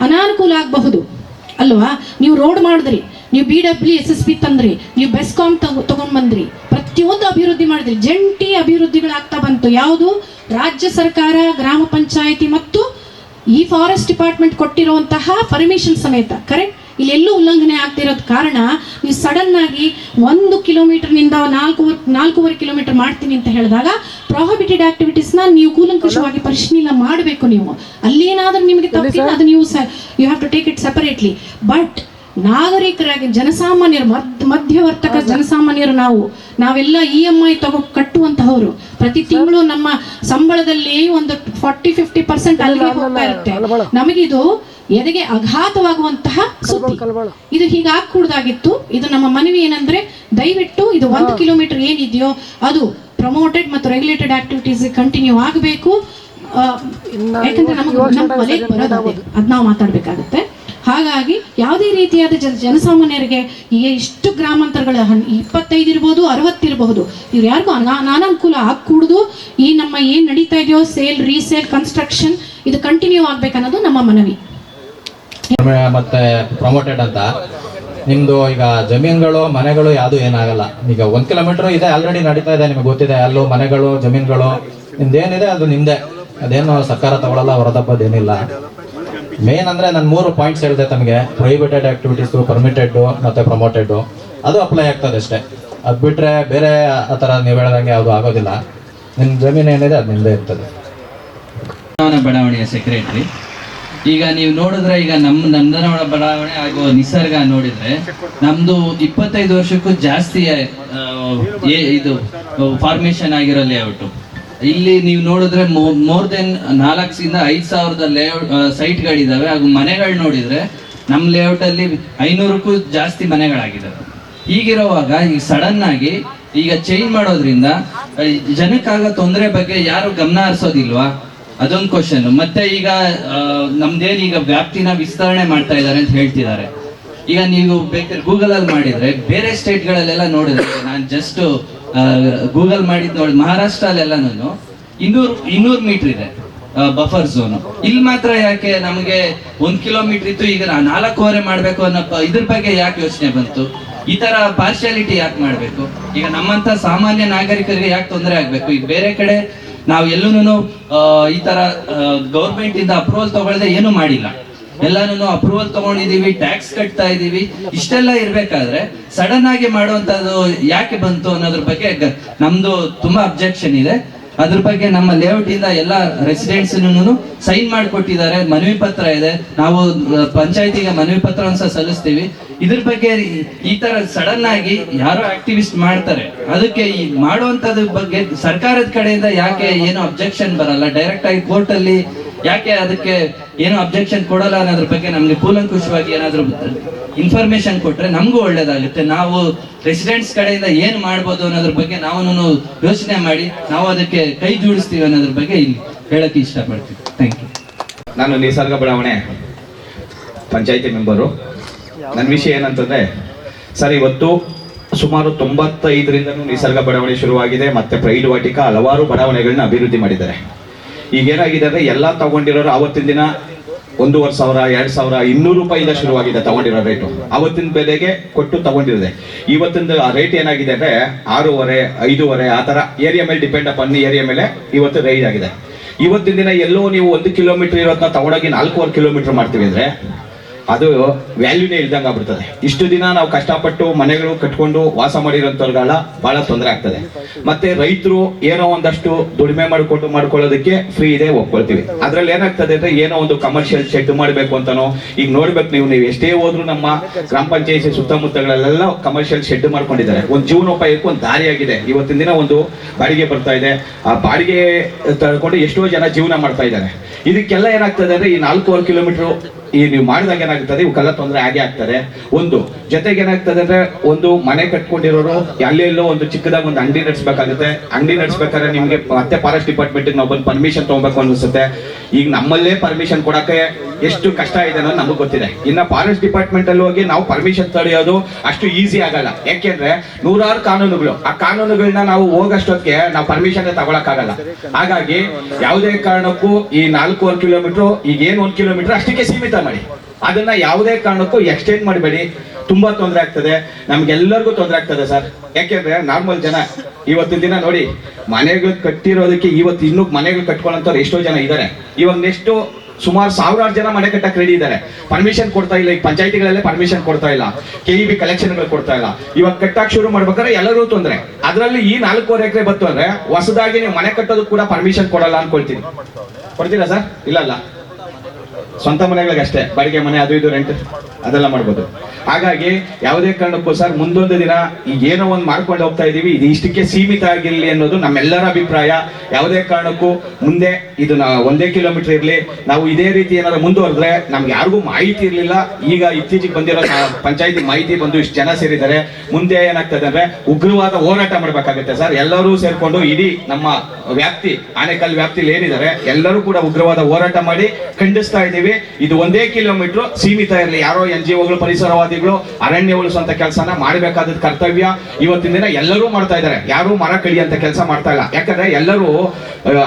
ಅನಾನುಕೂಲ ಆಗಬಹುದು. ಅಲ್ವಾ? ನೀವು ರೋಡ್ ಮಾಡಿದ್ರಿ, ನೀವು B W S S P ತಂದ್ರಿ, ನೀವು ಬೆಸ್ಕಾಮ್ ತಗೊ ತಗೊಂಡ್ ಬಂದ್ರಿ ಪ್ರತಿಯೊಂದು ಅಭಿವೃದ್ಧಿ ಮಾಡಿದ್ರಿ. ಜಂಟಿ ಅಭಿವೃದ್ಧಿಗಳಾಗ್ತಾ ಬಂತು. ಯಾವುದು? ರಾಜ್ಯ ಸರ್ಕಾರ, ಗ್ರಾಮ ಪಂಚಾಯಿತಿ ಮತ್ತು ಈ ಫಾರೆಸ್ಟ್ ಡಿಪಾರ್ಟ್ಮೆಂಟ್ ಕೊಟ್ಟಿರುವಂತಹ ಪರ್ಮಿಷನ್ ಸಮೇತ ಕರೆಕ್ಟ್ ಇಲ್ಲೆಲ್ಲೂ ಉಲ್ಲಂಘನೆ ಆಗ್ತಿರೋದ್ ಕಾರಣ ನೀವು ಸಡನ್ ಆಗಿ ಒಂದು ಕಿಲೋಮೀಟರ್ನಿಂದ ನಾಲ್ಕು ನಾಲ್ಕೂವರೆ ಕಿಲೋಮೀಟರ್ ಮಾಡ್ತೀನಿ ಅಂತ ಹೇಳಿದಾಗ ಆಕ್ಟಿವಿಟೀಸ್ ಆಕ್ಟಿವಿಟೀಸ್ನ ನೀವು ಕೂಲಂಕುಷವಾಗಿ ಪರಿಶೀಲನೆ ಮಾಡಬೇಕು ನೀವು. ಅಲ್ಲಿ ಏನಾದ್ರೂ ನಿಮಗೆ ತಪ್ಪಿಲ್ಲ ಅದು ನೀವು you have to take it separately but ನಾಗರಿಕರಾಗಿ ಜನಸಾಮಾನ್ಯರು ಮಧ್ಯ ಮಧ್ಯವರ್ತಕ ಜನಸಾಮಾನ್ಯರು ನಾವು. ನಾವೆಲ್ಲ ಇ ಎಂ ಐ ತಗೋ ಕಟ್ಟುವಂತಹವರು. ಪ್ರತಿ ತಿಂಗಳು ನಮ್ಮ ಸಂಬಳದಲ್ಲಿ ಒಂದು ಫಾರ್ಟಿ ಫಿಫ್ಟಿ ಪರ್ಸೆಂಟ್ ಅಲ್ಲಿಗೆ ಹೋಗ್ತಾ ಇರುತ್ತೆ ನಮಗಿದು ಎದೆಗೆ ಅಘಾತವಾಗುವಂತಹ ಸುದ್ದಿ. ಇದು ಹೀಗೆ ಆಗ್ಕೂಡ್ದಾಗಿತ್ತು. ಇದು ನಮ್ಮ ಮನವಿ ಏನಂದ್ರೆ ದಯವಿಟ್ಟು ಇದು ಒಂದು ಕಿಲೋಮೀಟರ್ ಏನಿದೆಯೋ ಅದು ಪ್ರಮೋಟೆಡ್ ಮತ್ತು ರೆಗ್ಯುಲೇಟೆಡ್ ಆಕ್ಟಿವಿಟೀಸ್ ಕಂಟಿನ್ಯೂ ಆಗಬೇಕು. ಯಾಕಂದ್ರೆ ನಮಗೆ ನಮ್ಮ ಅದ್. ನಾವು ಮಾತಾಡ್ಬೇಕಾಗುತ್ತೆ. ಹಾಗಾಗಿ ಯಾವುದೇ ರೀತಿಯಾದ ಜನ ಜನಸಾಮಾನ್ಯರಿಗೆ ಇಷ್ಟು ಗ್ರಾಮಾಂತರಗಳ ಹನ್- ಇಪ್ಪತ್ತೈದು ಇರ್ಬೋದು ಅರವತ್ತಿರಬಹುದು ಇವ್ರು ಯಾರಿಗೂ ಅನಾ- ಅನಾನುಕೂಲ ಆಗ್ಕೂಡುದು. ಈ ನಮ್ಮ ಏನು ನಡೀತಾ ಇದೆಯೋ, ಸೇಲ್, ರೀಸೇಲ್, ಕನ್ಸ್ಟ್ರಕ್ಷನ್, ಇದು ಕಂಟಿನ್ಯೂ ಆಗ್ಬೇಕನ್ನೋದು ನಮ್ಮ ಮನವಿ. ಮತ್ತೆ ಪ್ರಮೋಟೆಡ್ ಅಂತ. ನಿಮ್ದು ಈಗ ಜಮೀನುಗಳು, ಮನೆಗಳು ಯಾವುದು ಏನಾಗಲ್ಲ. ಈಗ ಒಂದ್ ಕಿಲೋಮೀಟರ್ ಇದೆ ಆಲ್ರೆಡಿ ನಡೀತಾ ಇದೆ, ನಿಮಗೆ ಗೊತ್ತಿದೆ, ಅಲ್ಲೂ ಮನೆಗಳು, ಜಮೀನುಗಳು, ನಿಮ್ದೇನಿದೆ, ಅದು ನಿಮ್ದೆ. ಅದೇನು ಸರ್ಕಾರ ತಗೊಳ್ಳಲ್ಲ ಹೊರದಬ್ಬದೇನಿಲ್ಲ ಮೇನ್ ಅಂದ್ರೆ ನನ್ನ ಮೂರು ಪಾಯಿಂಟ್ಸ್ ಹೇಳಿದೆ ತಮಗೆ. ಪ್ರೊಹಿಬಿಟೆಡ್ ಆಕ್ಟಿವಿಟೀಸ್ ಪರ್ಮಿಟೆಡ್ ಮತ್ತೆ ಪ್ರಮೋಟೆಡ್ ಅದು ಅಪ್ಲೈ ಆಗ್ತದೆ ಅಷ್ಟೇ. ಅದ್ ಬಿಟ್ರೆ ಬೇರೆ ಆ ಥರ ನೀವು ಹೇಳ್ದಂಗೆ ಯಾವುದು ಆಗೋದಿಲ್ಲ. ನಿಮ್ಮ ಜಮೀನು ಏನಿದೆ ಅದು ನಿಮ್ಮದೇ ಇರ್ತದೆ. ಬಡಾವಣೆಯ ಸೆಕ್ರೆಟರಿ ಈಗ ನೀವು ನೋಡಿದ್ರೆ ಈಗ ನಮ್ಮ ನಂದನವನ ಬಡಾವಣೆ ಹಾಗೂ ನಿಸರ್ಗ ನೋಡಿದ್ರೆ ನಮ್ದು ಇಪ್ಪತ್ತೈದು ವರ್ಷಕ್ಕೂ ಜಾಸ್ತಿ ಇದು ಫಾರ್ಮೇಶನ್ ಆಗಿರೋ ಲೇಔಟ್ ಇಲ್ಲಿ ನೀವು ನೋಡಿದ್ರೆ ಮೋರ್ ದೆನ್ ನಾಲ್ಕರಿಂದ ಐದು ಸಾವಿರದ ಲೇಔಟ್ ಸೈಟ್ಗಳಿದ್ದಾವೆ ಹಾಗೂ ಮನೆಗಳು ನೋಡಿದ್ರೆ ನಮ್ಮ ಲೇಔಟ್ ಅಲ್ಲಿ ಐನೂರಕ್ಕೂ ಜಾಸ್ತಿ ಮನೆಗಳಾಗಿದ್ದಾವೆ ಹೀಗಿರುವಾಗ ಈಗ ಸಡನ್ ಆಗಿ ಈಗ ಚೇಂಜ್ ಮಾಡೋದ್ರಿಂದ ಜನಕ್ಕಾಗ ತೊಂದರೆ ಬಗ್ಗೆ ಯಾರು ಗಮನ ಹರಿಸೋದಿಲ್ವಾ? ಅದೊಂದು ಕ್ವಶನ್ ಮತ್ತೆ ಈಗ ನಮ್ದೇನು ಈಗ ವ್ಯಾಪ್ತಿನ ವಿಸ್ತರಣೆ ಮಾಡ್ತಾ ಇದ್ದಾರೆ ಅಂತ ಹೇಳ್ತಿದ್ದಾರೆ. ಈಗ ನೀವು ಬೇಕಾದ್ರೆ ಗೂಗಲ್ ಅಲ್ಲಿ ಮಾಡಿದ್ರೆ ಬೇರೆ ಸ್ಟೇಟ್ ಗಳಲ್ಲೆಲ್ಲ ನೋಡಿದ್ರೆ, ನಾನು ಜಸ್ಟ್ ಗೂಗಲ್ ಮಾಡಿದ್ ನೋಡಿ ನಾನು ಇನ್ನೂರ್ ಇನ್ನೂರ್ ಮೀಟರ್ ಇದೆ ಬಫರ್ ಝೋನ್ ಇಲ್ಲಿ ಮಾತ್ರ ಯಾಕೆ ನಮಗೆ ಒಂದ್ ಕಿಲೋಮೀಟರ್ ಇತ್ತು, ಈಗ ನಾಲ್ಕೂವರೆ ಮಾಡ್ಬೇಕು ಅನ್ನೋ ಇದ್ರ ಬಗ್ಗೆ ಯಾಕೆ ಯೋಚನೆ ಬಂತು? ಈ ತರ ಪಾರ್ಶಿಯಾಲಿಟಿ ಯಾಕೆ ಮಾಡ್ಬೇಕು? ಈಗ ನಮ್ಮಂತ ಸಾಮಾನ್ಯ ನಾಗರಿಕರಿಗೆ ಯಾಕೆ ತೊಂದರೆ ಆಗ್ಬೇಕು? ಈಗ ಬೇರೆ ಕಡೆ ನಾವು ಎಲ್ಲೂನು ಈ ತರ ಗೌರ್ಮೆಂಟ್ ಇಂದ ಅಪ್ರೂವಲ್ ತಗೊಳ್ಳದೆ ಏನು ಮಾಡಿಲ್ಲ. ಎಲ್ಲಾನು ಅಪ್ರೂವಲ್ ತಗೊಂಡಿದೀವಿ ಟ್ಯಾಕ್ಸ್ ಕಟ್ತಾ ಇದೀವಿ. ಇಷ್ಟೆಲ್ಲ ಇರ್ಬೇಕಾದ್ರೆ ಸಡನ್ ಆಗಿ ಮಾಡುವಂತದ್ದು ಯಾಕೆ ಬಂತು ಅನ್ನೋದ್ರ ಬಗ್ಗೆ ನಮ್ದು ತುಂಬಾ ಅಬ್ಜೆಕ್ಷನ್ ಇದೆ. ಅದ್ರ ಬಗ್ಗೆ ನಮ್ಮ ಲೇಔಟ್ ಇಂದ ಎಲ್ಲ ರೆಸಿಡೆಂಟ್ಸ್ ಸೈನ್ ಮಾಡಿಕೊಟ್ಟಿದ್ದಾರೆ, ಮನವಿ ಪತ್ರ ಇದೆ. ನಾವು ಪಂಚಾಯತಿಗೆ ಮನವಿ ಪತ್ರ ಸಲ್ಲಿಸ್ತೀವಿ. ಇದ್ರ ಬಗ್ಗೆ ಈ- ಈ ತರ ಸಡನ್ ಆಗಿ ಯಾರೋ ಆಕ್ಟಿವಿಸ್ಟ್ ಮಾಡ್ತಾರೆ. ಅದಕ್ಕೆ ಈ ಮಾಡುವಂತದ್ರ ಬಗ್ಗೆ ಸರ್ಕಾರದ ಕಡೆಯಿಂದ ಯಾಕೆ ಏನು ಅಬ್ಜೆಕ್ಷನ್ ಬರಲ್ಲ? ಡೈರೆಕ್ಟ್ ಆಗಿ ಕೋರ್ಟ್ ಅಲ್ಲಿ ಯಾಕೆ ಅದಕ್ಕೆ ಏನು ಅಬ್ಜೆಕ್ಷನ್ ಕೊಡಲ್ಲ ಅನ್ನೋದ್ರ ಬಗ್ಗೆ ನಮ್ಗೆ ಕೂಲಂಕುಷವಾಗಿ ಏನಾದ್ರು ಇನ್ಫಾರ್ಮೇಶನ್ ಕೊಟ್ರೆ ನಮಗೂ ಒಳ್ಳೇದಾಗುತ್ತೆ. ನಾವು ರೆಸಿಡೆಂಟ್ಸ್ ಕಡೆಯಿಂದ ಏನ್ ಮಾಡ್ಬೋದು ಅನ್ನೋದ್ರ ಬಗ್ಗೆ ನಾವು ಯೋಚನೆ ಮಾಡಿ, ನಾವು ಅದಕ್ಕೆ ಕೈ ಜೋಡಿಸ್ತೀವಿ ಅನ್ನೋದ್ರ ಬಗ್ಗೆ ಇಲ್ಲಿ ಹೇಳಕ್ಕೆ ಇಷ್ಟಪಡ್ತೀವಿ ಥ್ಯಾಂಕ್ ಯು ನಾನು ನಿಸರ್ಗ ಬಡಾವಣೆ ಪಂಚಾಯತಿ ಮೆಂಬರು. ನನ್ನ ವಿಷಯ ಏನಂತಂದ್ರೆ, ಸರ್, ಇವತ್ತು ಸುಮಾರು ತೊಂಬತ್ತೈದರಿಂದನೂ ನಿಸರ್ಗ ಬಡಾವಣೆ ಶುರುವಾಗಿದೆ, ಮತ್ತೆ ಪ್ರೈಡ್ ವಾಟಿಕ ಹಲವಾರು ಬಡಾವಣೆಗಳನ್ನ ಅಭಿವೃದ್ಧಿ ಮಾಡಿದ್ದಾರೆ. ಈಗ ಏನಾಗಿದೆ ಅಂದ್ರೆ ಎಲ್ಲ ತಗೊಂಡಿರೋರು ಅವತ್ತಿನ ದಿನ ಒಂದೂವರೆ ಸಾವಿರ, ಎರಡ್ ಸಾವಿರ, ಇನ್ನೂರು ರೂಪಾಯಿಂದ ಶುರುವಾಗಿದೆ ತಗೊಂಡಿರೋ ರೇಟು ಅವತ್ತಿನ ಬೆಲೆಗೆ ಕೊಟ್ಟು ತಗೊಂಡಿರೋದೆ. ಇವತ್ತಿನ ರೇಟ್ ಏನಾಗಿದೆ ಅಂದ್ರೆ ಆರೂವರೆ, ಐದೂವರೆ, ಆ ಥರ ಏರಿಯಾ ಮೇಲೆ ಡಿಪೆಂಡ್ ಅಪಾನ್ ಏರಿಯಾ ಮೇಲೆ ಇವತ್ತು ರೈಡ್ ಆಗಿದೆ. ಇವತ್ತಿನ ದಿನ ಎಲ್ಲೋ ನೀವು ಒಂದು ಕಿಲೋಮೀಟರ್ ಇರೋದನ್ನ ತಗೊಂಡೋಗಿ ನಾಲ್ಕೂವರೆ ಕಿಲೋಮೀಟರ್ ಮಾಡ್ತೀವಿ ಅಂದ್ರೆ ಅದು ವ್ಯಾಲ್ಯೂನೇ ಇಲ್ದಂಗೆ ಆಗ್ಬಿಡ್ತದೆ. ಇಷ್ಟು ದಿನ ನಾವು ಕಷ್ಟಪಟ್ಟು ಮನೆಗಳು ಕಟ್ಕೊಂಡು ವಾಸ ಮಾಡಿರೋಂಥವ್ರಿಗೆಲ್ಲ ಬಹಳ ತೊಂದರೆ ಆಗ್ತದೆ. ಮತ್ತೆ ರೈತರು ಏನೋ ಒಂದಷ್ಟು ದುಡಿಮೆ ಮಾಡಿಕೊಂಡು ಮಾಡ್ಕೊಳ್ಳೋದಕ್ಕೆ ಫ್ರೀ ಇದೆ ಒಪ್ಕೊಳ್ತೀವಿ. ಅದ್ರಲ್ಲಿ ಏನಾಗ್ತದೆ ಅಂದ್ರೆ ಏನೋ ಒಂದು ಕಮರ್ಷಿಯಲ್ ಶೆಡ್ ಮಾಡಬೇಕು ಅಂತನೋ, ಈಗ ನೋಡ್ಬೇಕು ನೀವು ನೀವು ಎಷ್ಟೇ ಹೋದ್ರು ನಮ್ಮ ಗ್ರಾಮ ಪಂಚಾಯತಿ ಸುತ್ತಮುತ್ತಗಳಲ್ಲೆಲ್ಲ ಕಮರ್ಷಿಯಲ್ ಶೆಡ್ ಮಾಡ್ಕೊಂಡಿದ್ದಾರೆ. ಒಂದು ಜೀವನೋಪಾಯಕ್ಕೆ ಒಂದು ದಾರಿಯಾಗಿದೆ. ಇವತ್ತಿನ ದಿನ ಒಂದು ಬಾಡಿಗೆ ಬರ್ತಾ ಇದೆ. ಆ ಬಾಡಿಗೆ ತಗೊಂಡು ಎಷ್ಟೋ ಜನ ಜೀವನ ಮಾಡ್ತಾ ಇದ್ದಾರೆ. ಇದಕ್ಕೆಲ್ಲ ಏನಾಗ್ತದೆ ಅಂದ್ರೆ ಈ ನಾಲ್ಕೂವರೆ ಕಿಲೋಮೀಟರ್ ಈ ನೀವು ಮಾಡಿದಾಗ ಏನಾಗ್ತದೆ? ಇವಕ್ಕೆಲ್ಲ ತೊಂದರೆ ಆಗೇ ಆಗ್ತದೆ. ಒಂದು, ಜೊತೆಗೆ ಏನಾಗ್ತದೆ ಅಂದ್ರೆ ಒಂದು ಮನೆ ಕಟ್ಕೊಂಡಿರೋರು ಎಲ್ಲೆಲ್ಲೋ ಒಂದು ಚಿಕ್ಕದಾಗಿ ಒಂದು ಅಂಗಡಿ ನಡೆಸಬೇಕಾಗುತ್ತೆ. ಅಂಗಡಿ ನಡೆಸಬೇಕಾದ್ರೆ ನಿಮ್ಗೆ ಮತ್ತೆ ಫಾರೆಸ್ಟ್ ಡಿಪಾರ್ಟ್ಮೆಂಟ್ ನಾವು ಬಂದು ಪರ್ಮಿಷನ್ ತಗೋಬೇಕು ಅನ್ಸುತ್ತೆ ಈಗ ನಮ್ಮಲ್ಲೇ ಪರ್ಮಿಷನ್ ಕೊಡಕ್ಕೆ ಎಷ್ಟು ಕಷ್ಟ ಇದೆ ಅನ್ನೋದು ನಮಗೆ ಗೊತ್ತಿದೆ. ಇನ್ನ ಫಾರೆಸ್ಟ್ ಡಿಪಾರ್ಟ್ಮೆಂಟ್ ಅಲ್ಲಿ ಹೋಗಿ ನಾವು ಪರ್ಮಿಷನ್ ತಡೆಯೋದು ಅಷ್ಟು ಈಸಿ ಆಗಲ್ಲ. ಯಾಕೆಂದ್ರೆ ನೂರಾರು ಕಾನೂನುಗಳು. ಆ ಕಾನೂನುಗಳನ್ನ ನಾವು ಹೋಗಷ್ಟೊತ್ತಿಗೆ ನಾವು ಪರ್ಮಿಷನ್ ತಗೊಳಕ್ಕಾಗಲ್ಲ. ಹಾಗಾಗಿ ಯಾವುದೇ ಕಾರಣಕ್ಕೂ ಈ ನಾಲ್ಕೂವರೆ ಕಿಲೋಮೀಟರ್ ಈಗ ಏನು ಒಂದು ಕಿಲೋಮೀಟರ್ ಅಷ್ಟಕ್ಕೆ ಸೀಮಿತ ಮಾಡಿ. ಅದನ್ನ ಯಾವುದೇ ಕಾರಣಕ್ಕೂ ಎಕ್ಸ್ಟೆಂಡ್ ಮಾಡಬೇಡಿ. ತುಂಬಾ ತೊಂದರೆ ಆಗ್ತದೆ. ನಮ್ಗೆಲ್ಲರಿಗೂ ತೊಂದರೆ ಆಗ್ತದೆ ಸರ್. ಯಾಕೆಂದ್ರೆ ನಾರ್ಮಲ್ ಜನ ಇವತ್ತಿನ ದಿನ ನೋಡಿ, ಮನೆಗಳು ಕಟ್ಟಿರೋದಕ್ಕೆ ಇವತ್ತು ಇನ್ನೂ ಮನೆಗಳು ಕಟ್ಕೊಳ್ಳೋಂಥವ್ರು ಎಷ್ಟೋ ಜನ ಇದ್ದಾರೆ. ಇವಾಗ ನೆಕ್ಸ್ಟ್ ಸುಮಾರು ಸಾವಿರಾರು ಜನ ಮನೆ ಕಟ್ಟಕ್ಕೆ ರೆಡಿ ಇದ್ದಾರೆ. ಪರ್ಮಿಷನ್ ಕೊಡ್ತಾ ಇಲ್ಲ. ಈಗ ಪಂಚಾಯತಿಗಳಲ್ಲೇ ಪರ್ಮಿಷನ್ ಕೊಡ್ತಾ ಇಲ್ಲ. ಕೆ ಇ ಬಿ ಕಲೆಕ್ಷನ್ಗಳು ಕೊಡ್ತಾ ಇಲ್ಲ. ಇವಾಗ ಕಟ್ಟಕ್ಕೆ ಶುರು ಮಾಡ್ಬೇಕಾದ್ರೆ ಎಲ್ಲರೂ ತೊಂದರೆ. ಅದರಲ್ಲಿ ಈ ನಾಲ್ಕೂವರೆ ಎಕರೆ ಬತ್ತು ಅಂದ್ರೆ ಹೊಸದಾಗಿ ನೀವು ಮನೆ ಕಟ್ಟೋದು ಕೂಡ ಪರ್ಮಿಷನ್ ಕೊಡಲ್ಲ ಅನ್ಕೊಳ್ತೀನಿ. ಕೊಡ್ತೀರಾ ಸರ್? ಇಲ್ಲ ಅಲ್ಲ. ಸ್ವಂತ ಮನೆಗಳಿಗೆ ಅಷ್ಟೇ ಬಾಡಿಗೆ ಮನೆ ಅದು ಇದು ರೆಂಟ್ ಅದೆಲ್ಲ ಮಾಡ್ಬೋದು. ಹಾಗಾಗಿ ಯಾವುದೇ ಕಾರಣಕ್ಕೂ ಸರ್, ಮುಂದೊಂದು ದಿನ ಈಗ ಏನೋ ಒಂದು ಮಾಡ್ಕೊಂಡು ಹೋಗ್ತಾ ಇದೀವಿ. ಇದು ಇಷ್ಟಕ್ಕೆ ಸೀಮಿತ ಆಗಿರಲಿ ಅನ್ನೋದು ನಮ್ಮೆಲ್ಲರ ಅಭಿಪ್ರಾಯ. ಯಾವುದೇ ಕಾರಣಕ್ಕೂ ಮುಂದೆ ಇದು ಒಂದೇ ಕಿಲೋಮೀಟರ್ ಇರಲಿ. ನಾವು ಇದೇ ರೀತಿ ಏನಾದ್ರು ಮುಂದುವರೆದ್ರೆ ನಮ್ಗೆ ಯಾರಿಗೂ ಮಾಹಿತಿ ಇರಲಿಲ್ಲ. ಈಗ ಇತ್ತೀಚೆಗೆ ಬಂದಿರೋ ಪಂಚಾಯತಿ ಮಾಹಿತಿ ಬಂದು ಇಷ್ಟು ಜನ ಸೇರಿದ್ದಾರೆ. ಮುಂದೆ ಏನಾಗ್ತದೆ ಅಂದ್ರೆ ಉಗ್ರವಾದ ಹೋರಾಟ ಮಾಡಬೇಕಾಗುತ್ತೆ ಸರ್. ಎಲ್ಲರೂ ಸೇರ್ಕೊಂಡು ಇಡೀ ನಮ್ಮ ವ್ಯಾಪ್ತಿ ಆನೆಕಲ್ ವ್ಯಾಪ್ತಿಲಿ ಏನಿದ್ದಾರೆ, ಎಲ್ಲರೂ ಕೂಡ ಉಗ್ರವಾದ ಹೋರಾಟ ಮಾಡಿ ಖಂಡಿಸ್ತಾ ಇದ್ದೀವಿ. ಇದು ಒಂದೇ ಕಿಲೋಮೀಟರ್ ಸೀಮಿತ ಇರಲಿ. ಯಾರೋ ಎನ್ ಜಿ ಒಗಳು ಪರಿಸರವಾದಿಗಳು ಅರಣ್ಯ ಉಳಿಸುವಂತ ಕೆಲಸನ ಮಾಡಬೇಕಾದ ಕರ್ತವ್ಯ. ಇವತ್ತಿನ ದಿನ ಎಲ್ಲರೂ ಮಾಡ್ತಾ ಇದ್ದಾರೆ. ಯಾರು ಮರ ಕಡಿಯಂತ ಕೆಲಸ ಮಾಡ್ತಾ ಇಲ್ಲ. ಯಾಕಂದ್ರೆ ಎಲ್ಲರೂ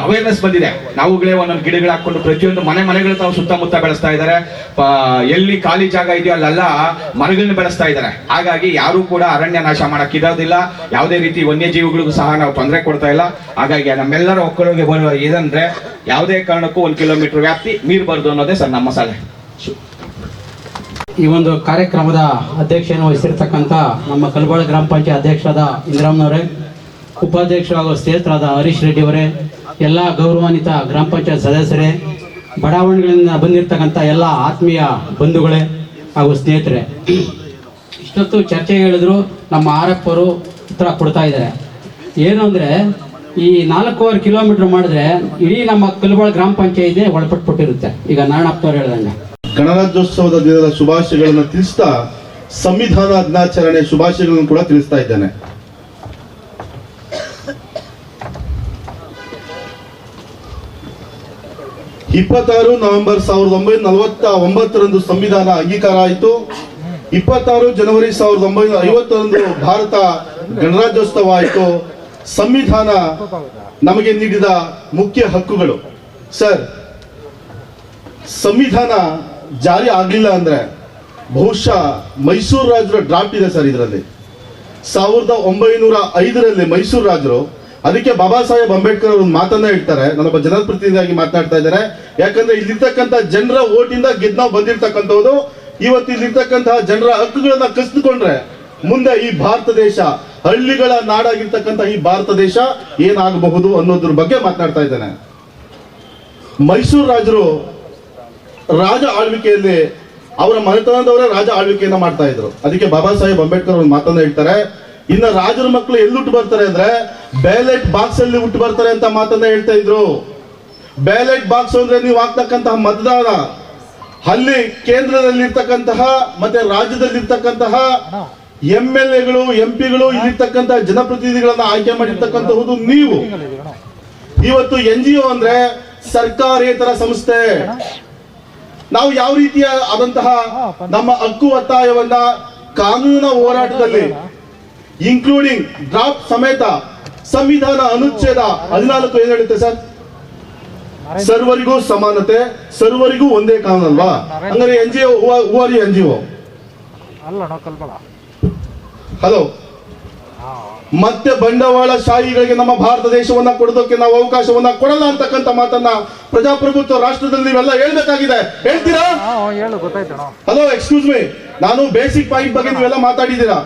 ಅವೇರ್ನೆಸ್ ಬಂದಿದೆ. ನಾವುಗಳೇ ಒಂದೊಂದು ಗಿಡಗಳು ಹಾಕೊಂಡು ಪ್ರತಿಯೊಂದು ಮನೆ ಮನೆಗಳು ತಾವು ಸುತ್ತಮುತ್ತ ಬೆಳೆಸ್ತಾ ಇದ್ದಾರೆ. ಎಲ್ಲಿ ಖಾಲಿ ಜಾಗ ಇದೆಯೋ ಅಲ್ಲೆಲ್ಲ ಮರಗಳನ್ನ ಬೆಳೆಸ್ತಾ ಇದ್ದಾರೆ. ಹಾಗಾಗಿ ಯಾರು ಕೂಡ ಅರಣ್ಯ ನಾಶ ಮಾಡಕ್ ಇರೋದಿಲ್ಲ ಯಾವುದೇ ರೀತಿ ವನ್ಯಜೀವಿಗಳಿಗೂ ಸಹ ನಾವು ತೊಂದರೆ ಕೊಡ್ತಾ ಇಲ್ಲ. ಹಾಗಾಗಿ ನಮ್ಮೆಲ್ಲರ ಒಕ್ಕಲಿಗೆ ಬರುವ ಇದಂದ್ರೆ ಯಾವುದೇ ಕಾರಣಕ್ಕೂ ಒಂದು ಕಿಲೋಮೀಟರ್ ವ್ಯಾಪ್ತಿ ಮೀರಬಾರ್ದು ಅನ್ನೋದೇ ಸರ್ ನಮ್ಮ ಸಲಹೆ. ಈ ಒಂದು ಕಾರ್ಯಕ್ರಮದ ಅಧ್ಯಕ್ಷೆಯನ್ನು ವಹಿಸಿರ್ತಕ್ಕಂಥ ನಮ್ಮ ಕಲ್ಬಾಳ ಗ್ರಾಮ ಪಂಚಾಯತ್ ಅಧ್ಯಕ್ಷರಾದ ಇಂದ್ರಾಮ್ನವರೇ, ಉಪಾಧ್ಯಕ್ಷ ಹಾಗೂ ಸ್ನೇಹಿತರಾದ ಹರೀಶ್ ರೆಡ್ಡಿ ಅವರೇ ಎಲ್ಲ ಗೌರವಾನ್ವಿತ ಗ್ರಾಮ ಪಂಚಾಯತ್ ಸದಸ್ಯರೇ, ಬಡಾವಣೆಗಳಿಂದ ಬಂದಿರತಕ್ಕಂಥ ಎಲ್ಲ ಆತ್ಮೀಯ ಬಂಧುಗಳೇ ಹಾಗೂ ಸ್ನೇಹಿತರೆ. ಇಷ್ಟೊತ್ತು ಚರ್ಚೆ ಹೇಳಿದ್ರು ನಮ್ಮ ಆರಪ್ಪರು ಉತ್ತರ ಕೊಡ್ತಾ ಇದ್ದಾರೆ. ಏನು ಅಂದರೆ ಈ ನಾಲ್ಕೂವರೆ ಕಿಲೋಮೀಟರ್ ಮಾಡಿದ್ರೆ ಇಡೀ ನಮ್ಮ ಕಲ್ಬಾಳ ಗ್ರಾಮ ಪಂಚಾಯತಿ ಒಳಪಟ್ಬಿಟ್ಟಿರುತ್ತೆ ಈಗ ನಾರಾಯಣಪ್ಪನವ್ರು ಹೇಳ್ದಂಗೆ. ಗಣರಾಜ್ಯೋತ್ಸವದ ದಿನದ ಶುಭಾಶಯಗಳನ್ನು ತಿಳಿಸ್ತಾ ಸಂವಿಧಾನ ದಿನಾಚರಣೆ ಶುಭಾಶಯಗಳನ್ನು ಕೂಡ ತಿಳಿಸ್ತಾ ಇದ್ದೇನೆ. ಇಪ್ಪತ್ತಾರು ನವೆಂಬರ್ ಸಾವಿರದ ಒಂಬೈನೂರ ನಲವತ್ತ ಒಂಬತ್ತರಂದು ಸಂವಿಧಾನ ಅಂಗೀಕಾರ ಆಯಿತು. ಇಪ್ಪತ್ತಾರು ಜನವರಿ ಸಾವಿರದ ಒಂಬೈನೂರ ಐವತ್ತರಂದು ಭಾರತ ಗಣರಾಜ್ಯೋತ್ಸವ ಆಯಿತು. ಸಂವಿಧಾನ ನಮಗೆ ನೀಡಿದ ಮುಖ್ಯ ಹಕ್ಕುಗಳು. ಸರ್, ಸಂವಿಧಾನ ಜಾರಿ ಆಗಲಿಲ್ಲ ಅಂದ್ರೆ ಬಹುಶಃ ಮೈಸೂರು ರಾಜರ ಡ್ರಾಫ್ಟ್ ಇದೆ ಸರ್ ಇದರಲ್ಲಿ. ಸಾವಿರದ ಒಂಬೈನೂರ ಐದರಲ್ಲಿ ಮೈಸೂರು ರಾಜರು ಅದಕ್ಕೆ ಬಾಬಾ ಸಾಹೇಬ್ ಅಂಬೇಡ್ಕರ್ ಅವರು ಮಾತನ್ನ ಹೇಳ್ತಾರೆ ನಾನೊಬ್ಬ ಜನಪ್ರತಿನಿಧಿಯಾಗಿ ಮಾತನಾಡ್ತಾ ಇದ್ದಾರೆ. ಯಾಕಂದ್ರೆ ಇಲ್ಲಿರ್ತಕ್ಕಂಥ ಜನರ ಓಟಿಂದ ಗೆದ್ದು ನಾವು ಬಂದಿರ್ತಕ್ಕಂಥವ್ರು, ಇವತ್ತು ಇಲ್ಲಿರ್ತಕ್ಕಂತಹ ಜನರ ಹಕ್ಕುಗಳನ್ನ ಕಸಿದುಕೊಂಡ್ರೆ ಮುಂದೆ ಈ ಭಾರತ ದೇಶ ಹಳ್ಳಿಗಳ ನಾಡಾಗಿರ್ತಕ್ಕಂಥ ಈ ಭಾರತ ದೇಶ ಏನಾಗಬಹುದು ಅನ್ನೋದ್ರ ಬಗ್ಗೆ ಮಾತನಾಡ್ತಾ ಇದ್ದೇನೆ. ಮೈಸೂರು ರಾಜರು ರಾಜ ಆಳ್ವಿಕೆಯಲ್ಲಿ ಅವರ ಮನೆತನದವರೇ ರಾಜ ಆಳ್ವಿಕೆಯನ್ನ ಮಾಡ್ತಾ ಇದ್ರು. ಅದಕ್ಕೆ ಬಾಬಾ ಸಾಹೇಬ್ ಅಂಬೇಡ್ಕರ್ ಒಂದು ಮಾತನ್ನ ಹೇಳ್ತಾರೆ. ಇನ್ನ ರಾಜರ ಮಕ್ಕಳು ಎಲ್ಲಿ ಹುಟ್ಟು ಬರ್ತಾರೆ ಅಂದ್ರೆ ಬ್ಯಾಲೆಟ್ ಬಾಕ್ಸ್ ಅಲ್ಲಿ ಹುಟ್ಟು ಬರ್ತಾರೆ ಅಂತ ಮಾತನ್ನ ಹೇಳ್ತಾ ಇದ್ರು. ಬ್ಯಾಲೆಟ್ ಬಾಕ್ಸ್ ಅಂದ್ರೆ ನೀವು ಆಗ್ತಕ್ಕಂತಹ ಮತದಾನ. ಅಲ್ಲಿ ಕೇಂದ್ರದಲ್ಲಿರ್ತಕ್ಕಂತಹ ಮತ್ತೆ ರಾಜ್ಯದಲ್ಲಿರ್ತಕ್ಕಂತಹ ಎಂ ಎಲ್ ಎಗಳು ಎಂ ಪಿಗಳು ಇಲ್ಲಿರ್ತಕ್ಕಂತ ಜನಪ್ರತಿನಿಧಿಗಳನ್ನ ಆಯ್ಕೆ ಮಾಡಿರ್ತಕ್ಕಂತಹುದು ನೀವು. ಇವತ್ತು ಎನ್ ಜಿ ಒ ಅಂದ್ರೆ ಸರ್ಕಾರೇತರ ಸಂಸ್ಥೆ. ನಾವು ಯಾವ ರೀತಿಯ ಆದಂತಹ ನಮ್ಮ ಹಕ್ಕು ಒತ್ತಾಯವನ್ನ ಕಾನೂನ ಹೋರಾಟದಲ್ಲಿ ಇನ್ಕ್ಲೂಡಿಂಗ್ ಡ್ರಾಫ್ಟ್ ಸಮೇತ ಸಂವಿಧಾನ ಅನುಚ್ಛೇದ ಹದಿನಾಲ್ಕು ಏನ್ ಹೇಳುತ್ತೆ ಸರ್? ಸರ್ವರಿಗೂ ಸಮಾನತೆ ಸರ್ವರಿಗೂ ಒಂದೇ ಕಾನೂನಲ್ವಾ? ಅಂದ್ರೆ N G O N G O hello ಮತ್ತೆ ಬಂಡವಾಳ ಶಾಹಿಗಳಿಗೆ ನಮ್ಮ ಭಾರತ ದೇಶವನ್ನ ಕೊಡೋದಕ್ಕೆ ನಾವು ಅವಕಾಶವನ್ನ ಕೊಡಲ್ಲ ಅಂತಕ್ಕಂಥ ಮಾತನ್ನ ಪ್ರಜಾಪ್ರಭುತ್ವ ರಾಷ್ಟ್ರದಲ್ಲಿ ನೀವೆಲ್ಲ ಹೇಳ್ಬೇಕಾಗಿದೆ. ಹೇಳ್ತೀರಾ? ಹಲೋ ಎಕ್ಸ್ಕ್ಯೂಸ್ ಮೀ ನಾನು ಬೇಸಿಕ್ ಪಾಯಿಂಟ್ ಬಗ್ಗೆ ನೀವೆಲ್ಲ ಮಾತಾಡಿದ್ದೀರಾ?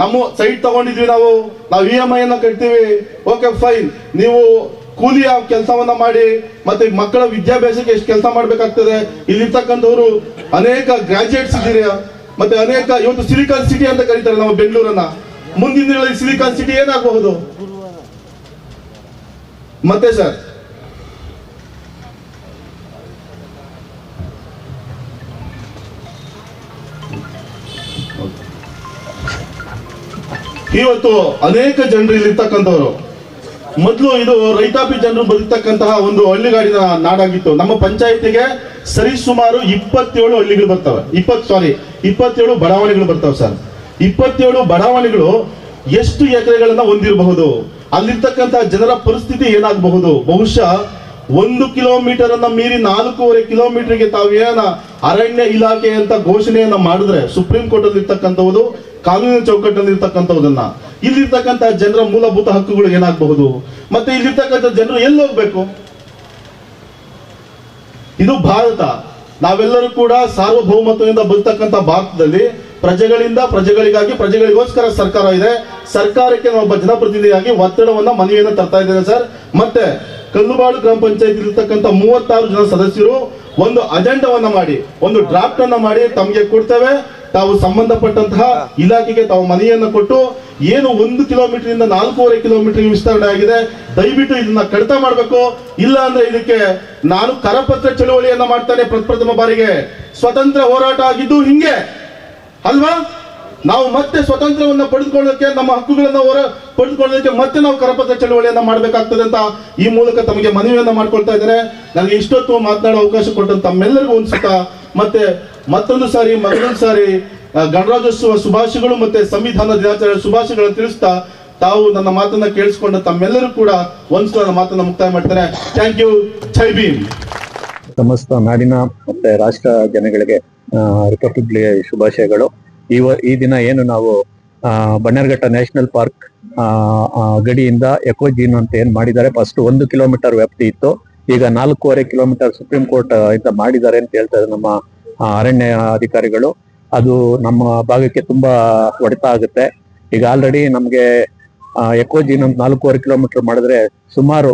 ನಮ್ಮ ಸೈಟ್ ತಗೊಂಡಿದ್ವಿ ನಾವು. ನಾವು ಇ ಎಂ ಐ ಅನ್ನ ಕಟ್ತೀವಿ. ಓಕೆ ಫೈನ್ ನೀವು ಕೂಲಿಯ ಕೆಲಸವನ್ನ ಮಾಡಿ ಮತ್ತೆ ಮಕ್ಕಳ ವಿದ್ಯಾಭ್ಯಾಸಕ್ಕೆ ಎಷ್ಟು ಕೆಲಸ ಮಾಡ್ಬೇಕಾಗ್ತದೆ? ಇಲ್ಲಿರ್ತಕ್ಕಂಥವ್ರು ಅನೇಕ ಗ್ರಾಜುಯೇಟ್ಸ್ ಇದ್ದೀರಿ? ಮತ್ತೆ ಅನೇಕ ಇವತ್ತು ಸಿಲಿಕಾನ್ ಸಿಟಿ ಅಂತ ಕರೀತಾರೆ ನಾವು ಬೆಂಗಳೂರನ್ನ. ಮುಂದಿನ ಸಿಲಿಕಾನ್ ಸಿಟಿ ಏನಾಗಬಹುದು? ಮತ್ತೆ ಸರ್ ಇವತ್ತು ಅನೇಕ ಜನರು ಇಲ್ಲಿರ್ತಕ್ಕಂಥವ್ರು. ಮೊದಲು ಇದು ರೈತಾಪಿ ಜನರು ಬದುಕ್ತಕ್ಕಂತಹ ಒಂದು ಹಳ್ಳಿಗಾಡಿನ ನಾಡಾಗಿತ್ತು. ನಮ್ಮ ಪಂಚಾಯತಿಗೆ ಸರಿಸುಮಾರು ಇಪ್ಪತ್ತೇಳು ಹಳ್ಳಿಗಳು ಬರ್ತವೆ. ಇಪ್ಪತ್ ಸಾರಿ ಇಪ್ಪತ್ತೇಳು ಬಡಾವಣೆಗಳು ಬರ್ತವೆ ಸರ್. ಇಪ್ಪತ್ತೇಳು ಬಡಾವಣೆಗಳು ಎಷ್ಟು ಎಕರೆಗಳನ್ನ ಹೊಂದಿರಬಹುದು? ಅಲ್ಲಿರ್ತಕ್ಕಂತಹ ಜನರ ಪರಿಸ್ಥಿತಿ ಏನಾಗಬಹುದು? ಬಹುಶಃ ಒಂದು ಕಿಲೋಮೀಟರ್ ಅನ್ನ ಮೀರಿ ನಾಲ್ಕೂವರೆ ಕಿಲೋಮೀಟರ್ಗೆ ತಾವು ಏನ ಅರಣ್ಯ ಇಲಾಖೆ ಅಂತ ಘೋಷಣೆಯನ್ನ ಮಾಡಿದ್ರೆ ಸುಪ್ರೀಂ ಕೋರ್ಟ್ ಅಲ್ಲಿ ಇರ್ತಕ್ಕಂಥದ್ದು ಕಾನೂನಿನ ಚೌಕಟ್ಟಲ್ಲಿ ಇರ್ತಕ್ಕಂಥದನ್ನ ಇಲ್ಲಿರ್ತಕ್ಕಂಥ ಜನರ ಮೂಲಭೂತ ಹಕ್ಕುಗಳು ಏನಾಗಬಹುದು? ಮತ್ತೆ ಇಲ್ಲಿರ್ತಕ್ಕಂಥ ಜನರು ಎಲ್ಲಿ ಹೋಗ್ಬೇಕು? ಇದು ಭಾರತ. ನಾವೆಲ್ಲರೂ ಕೂಡ ಸಾರ್ವಭೌಮತ್ವದಿಂದ ಬರ್ತಕ್ಕಂಥ ಭಾರತದಲ್ಲಿ ಪ್ರಜೆಗಳಿಂದ ಪ್ರಜೆಗಳಿಗಾಗಿ ಪ್ರಜೆಗಳಿಗೋಸ್ಕರ ಸರ್ಕಾರ ಇದೆ. ಸರ್ಕಾರಕ್ಕೆ ಒಬ್ಬ ಜನಪ್ರತಿನಿಧಿಯಾಗಿ ಒತ್ತಡವನ್ನ ಮನವಿಯನ್ನು ತರ್ತಾ ಇದ್ದೇನೆ ಸರ್. ಮತ್ತೆ ಕಲ್ಲುಬಾಳು ಗ್ರಾಮ ಪಂಚಾಯತ್ ಇರ್ತಕ್ಕಂಥ ಮೂವತ್ತಾರು ಜನ ಸದಸ್ಯರು ಒಂದು ಅಜೆಂಡವನ್ನ ಮಾಡಿ ಒಂದು ಡ್ರಾಫ್ಟ್ ಅನ್ನ ಮಾಡಿ ತಮಗೆ ಕೊಡ್ತೇವೆ. ತಾವು ಸಂಬಂಧಪಟ್ಟಂತಹ ಇಲಾಖೆಗೆ ತಾವು ಮನೆಯನ್ನು ಕೊಟ್ಟು ಏನು ಒಂದು ಕಿಲೋಮೀಟರ್ ಇಂದ ನಾಲ್ಕೂವರೆ ಕಿಲೋಮೀಟರ್ ವಿಸ್ತರಣೆ ಆಗಿದೆ ದಯವಿಟ್ಟು ಇದನ್ನ ಕಡಿತ ಮಾಡಬೇಕು. ಇಲ್ಲ ಅಂದ್ರೆ ಇದಕ್ಕೆ ನಾನು ಕರಪತ್ರ ಚಳುವಳಿಯನ್ನ ಮಾಡ್ತಾನೆ ಪ್ರಪ್ರಥಮ ಬಾರಿಗೆ. ಸ್ವತಂತ್ರ ಹೋರಾಟ ಆಗಿದ್ದು ಹಿಂಗೆ. ಅಲ್ವಾ? ನಾವು ಮತ್ತೆ ಸ್ವತಂತ್ರವನ್ನು ಪಡೆದುಕೊಳ್ಳೋಕೆ, ನಮ್ಮ ಹಕ್ಕುಗಳನ್ನ ಹೊರ ಪಡೆದುಕೊಳ್ಳೋದಕ್ಕೆ ಮತ್ತೆ ನಾವು ಕರಪತ್ರ ಚಳುವಳಿಯನ್ನ ಮಾಡಬೇಕಾಗ್ತದೆ ಅಂತ ಈ ಮೂಲಕ ತಮಗೆ ಮನವಿಯನ್ನ ಮಾಡ್ಕೊಳ್ತಾ ಇದ್ದಾರೆ. ನನಗೆ ಇಷ್ಟೊತ್ತು ಮಾತನಾಡೋ ಅವಕಾಶ ಕೊಟ್ಟಂತ ತಮ್ಮೆಲ್ಲರಿಗೂ ಒಂದು ಸುತ್ತ ಮತ್ತೆ ಮತ್ತೊಂದು ಸಾರಿ ಮತ್ತೊಂದು ಸಾರಿ ಗಣರಾಜ್ಯೋತ್ಸವ ಶುಭಾಶಯಗಳು ಮತ್ತೆ ಸಂವಿಧಾನ ದಿನಾಚರಣೆ ಶುಭಾಶಯಗಳನ್ನು ತಿಳಿಸ್ತಾ, ತಾವು ನನ್ನ ಮಾತನ್ನ ಕೇಳಿಸ್ಕೊಂಡು ತಮ್ಮೆಲ್ಲರೂ ಕೂಡ ಒಂದ್ಸಲ ಮಾತನ್ನ ಮುಕ್ತಾಯ ಮಾಡ್ತಾರೆ. ಥ್ಯಾಂಕ್ ಯು ಜೈ ಭೀಮ್ ಸಮಸ್ತ ನಾಡಿನ ಮತ್ತೆ ರಾಷ್ಟ್ರ ಜನಗಳಿಗೆ ರಿಪಬ್ಲಿಕ್ ಡೇ ಶುಭಾಶಯಗಳು. ಈ ಈ ದಿನ ಏನು ನಾವು ಆ, ಬನ್ನೇರುಘಟ್ಟ ನ್ಯಾಷನಲ್ ಪಾರ್ಕ್ ಗಡಿಯಿಂದ ಎಕೋಜಿನ್ ಅಂತ ಏನ್ ಮಾಡಿದ್ದಾರೆ ಫಸ್ಟ್ ಒಂದು ಕಿಲೋಮೀಟರ್ ವ್ಯಾಪ್ತಿ ಇತ್ತು. ಈಗ ನಾಲ್ಕೂವರೆ ಕಿಲೋಮೀಟರ್ ಸುಪ್ರೀಂ ಕೋರ್ಟ್ ಇಂದ ಮಾಡಿದ್ದಾರೆ ಅಂತ ಹೇಳ್ತಾರೆ ನಮ್ಮ ಅರಣ್ಯ ಅಧಿಕಾರಿಗಳು. ಅದು ನಮ್ಮ ಭಾಗಕ್ಕೆ ತುಂಬಾ ಹೊಡೆತ ಆಗುತ್ತೆ. ಈಗ ಆಲ್ರೆಡಿ ನಮಗೆ ಎಕೋಜಿನ್ ಅಂತ ನಾಲ್ಕೂವರೆ ಕಿಲೋಮೀಟರ್ ಮಾಡಿದ್ರೆ ಸುಮಾರು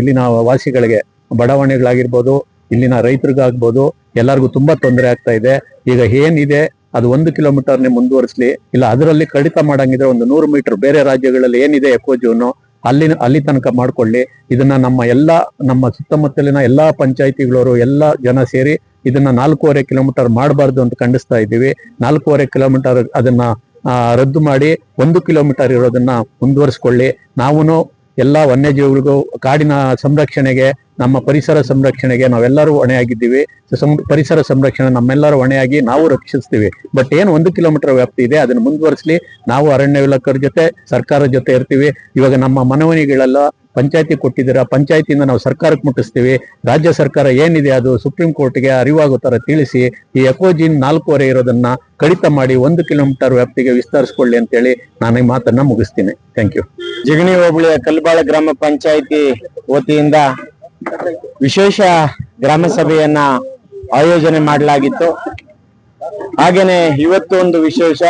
ಇಲ್ಲಿನ ವಾಸಿಗಳಿಗೆ ಬಡಾವಣೆಗಳಾಗಿರ್ಬೋದು ಇಲ್ಲಿನ ರೈತರಿಗಾಗ್ಬೋದು, ಎಲ್ಲರಿಗೂ ತುಂಬಾ ತೊಂದರೆ ಆಗ್ತಾ ಇದೆ. ಈಗ ಏನಿದೆ, ಅದು ಒಂದು ಕಿಲೋಮೀಟರ್ನೇ ಮುಂದುವರಿಸಲಿ, ಇಲ್ಲ ಅದರಲ್ಲಿ ಕಡಿತ ಮಾಡಂಗಿದ್ರೆ ಒಂದು ನೂರು ಮೀಟರ್ ಬೇರೆ ರಾಜ್ಯಗಳಲ್ಲಿ ಏನಿದೆ ಎಕೋ ಜೋನು ಅಲ್ಲಿ ಅಲ್ಲಿ ತನಕ ಮಾಡ್ಕೊಳ್ಳಿ. ಇದನ್ನ ನಮ್ಮ ಎಲ್ಲ, ನಮ್ಮ ಸುತ್ತಮುತ್ತಲಿನ ಎಲ್ಲಾ ಪಂಚಾಯತಿಗಳವರು, ಎಲ್ಲ ಜನ ಸೇರಿ ಇದನ್ನ ನಾಲ್ಕೂವರೆ ಕಿಲೋಮೀಟರ್ ಮಾಡಬಾರ್ದು ಅಂತ ಖಂಡಿಸ್ತಾ ಇದ್ದೀವಿ. ನಾಲ್ಕೂವರೆ ಕಿಲೋಮೀಟರ್ ಅದನ್ನ ರದ್ದು ಮಾಡಿ ಒಂದು ಕಿಲೋಮೀಟರ್ ಇರೋದನ್ನ ಮುಂದುವರಿಸ್ಕೊಳ್ಳಿ. ನಾವು ಎಲ್ಲಾ ವನ್ಯಜೀವಿಗಳಿಗೂ ಕಾಡಿನ ಸಂರಕ್ಷಣೆಗೆ, ನಮ್ಮ ಪರಿಸರ ಸಂರಕ್ಷಣೆಗೆ ನಾವೆಲ್ಲರೂ ಹೊಣೆಯಾಗಿದ್ದೀವಿ. ಪರಿಸರ ಸಂರಕ್ಷಣೆ ನಮ್ಮೆಲ್ಲರೂ ಹೊಣೆಯಾಗಿ ನಾವು ರಕ್ಷಿಸ್ತೀವಿ. ಬಟ್ ಏನು ಒಂದು ಕಿಲೋಮೀಟರ್ ವ್ಯಾಪ್ತಿ ಇದೆ, ಅದನ್ನು ಮುಂದುವರಿಸಲಿ ನಾವು ಅರಣ್ಯ ಇಲಾಖೆಯ ಜೊತೆ, ಸರ್ಕಾರದ ಜೊತೆ ಇರ್ತೀವಿ. ಇವಾಗ ನಮ್ಮ ಮನವಣಿಗಳೆಲ್ಲ ಪಂಚಾಯತಿ ಕೊಟ್ಟಿದ್ದೀರಾ? ಪಂಚಾಯತಿಯಿಂದ ನಾವು ಸರ್ಕಾರಕ್ಕೆ ಮುಟ್ಟಿಸ್ತೀವಿ. ರಾಜ್ಯ ಸರ್ಕಾರ ಏನಿದೆ ಅದು ಸುಪ್ರೀಂ ಕೋರ್ಟ್ಗೆ ಅರಿವಾಗೋ ತರ ತಿಳಿಸಿ ಈ ಎಕೋಜಿನ್ ನಾಲ್ಕೂವರೆ ಇರೋದನ್ನ ಕಡಿತ ಮಾಡಿ ಒಂದು ಕಿಲೋಮೀಟರ್ ವ್ಯಾಪ್ತಿಗೆ ವಿಸ್ತರಿಸ್ಕೊಳ್ಳಿ ಅಂತೇಳಿ ನಾನು ಈ ಮಾತನ್ನ ಮುಗಿಸ್ತೀನಿ. ಥ್ಯಾಂಕ್ ಯು ಜಿಗಣಿ ಹೋಬಳಿಯ ಕಲ್ಬಾಳ ಗ್ರಾಮ ಪಂಚಾಯತಿ ವತಿಯಿಂದ ವಿಶೇಷ ಗ್ರಾಮ ಸಭೆಯನ್ನ ಆಯೋಜನೆ ಮಾಡಲಾಗಿತ್ತು. ಹಾಗೇನೆ ಇವತ್ತು ಒಂದು ವಿಶೇಷ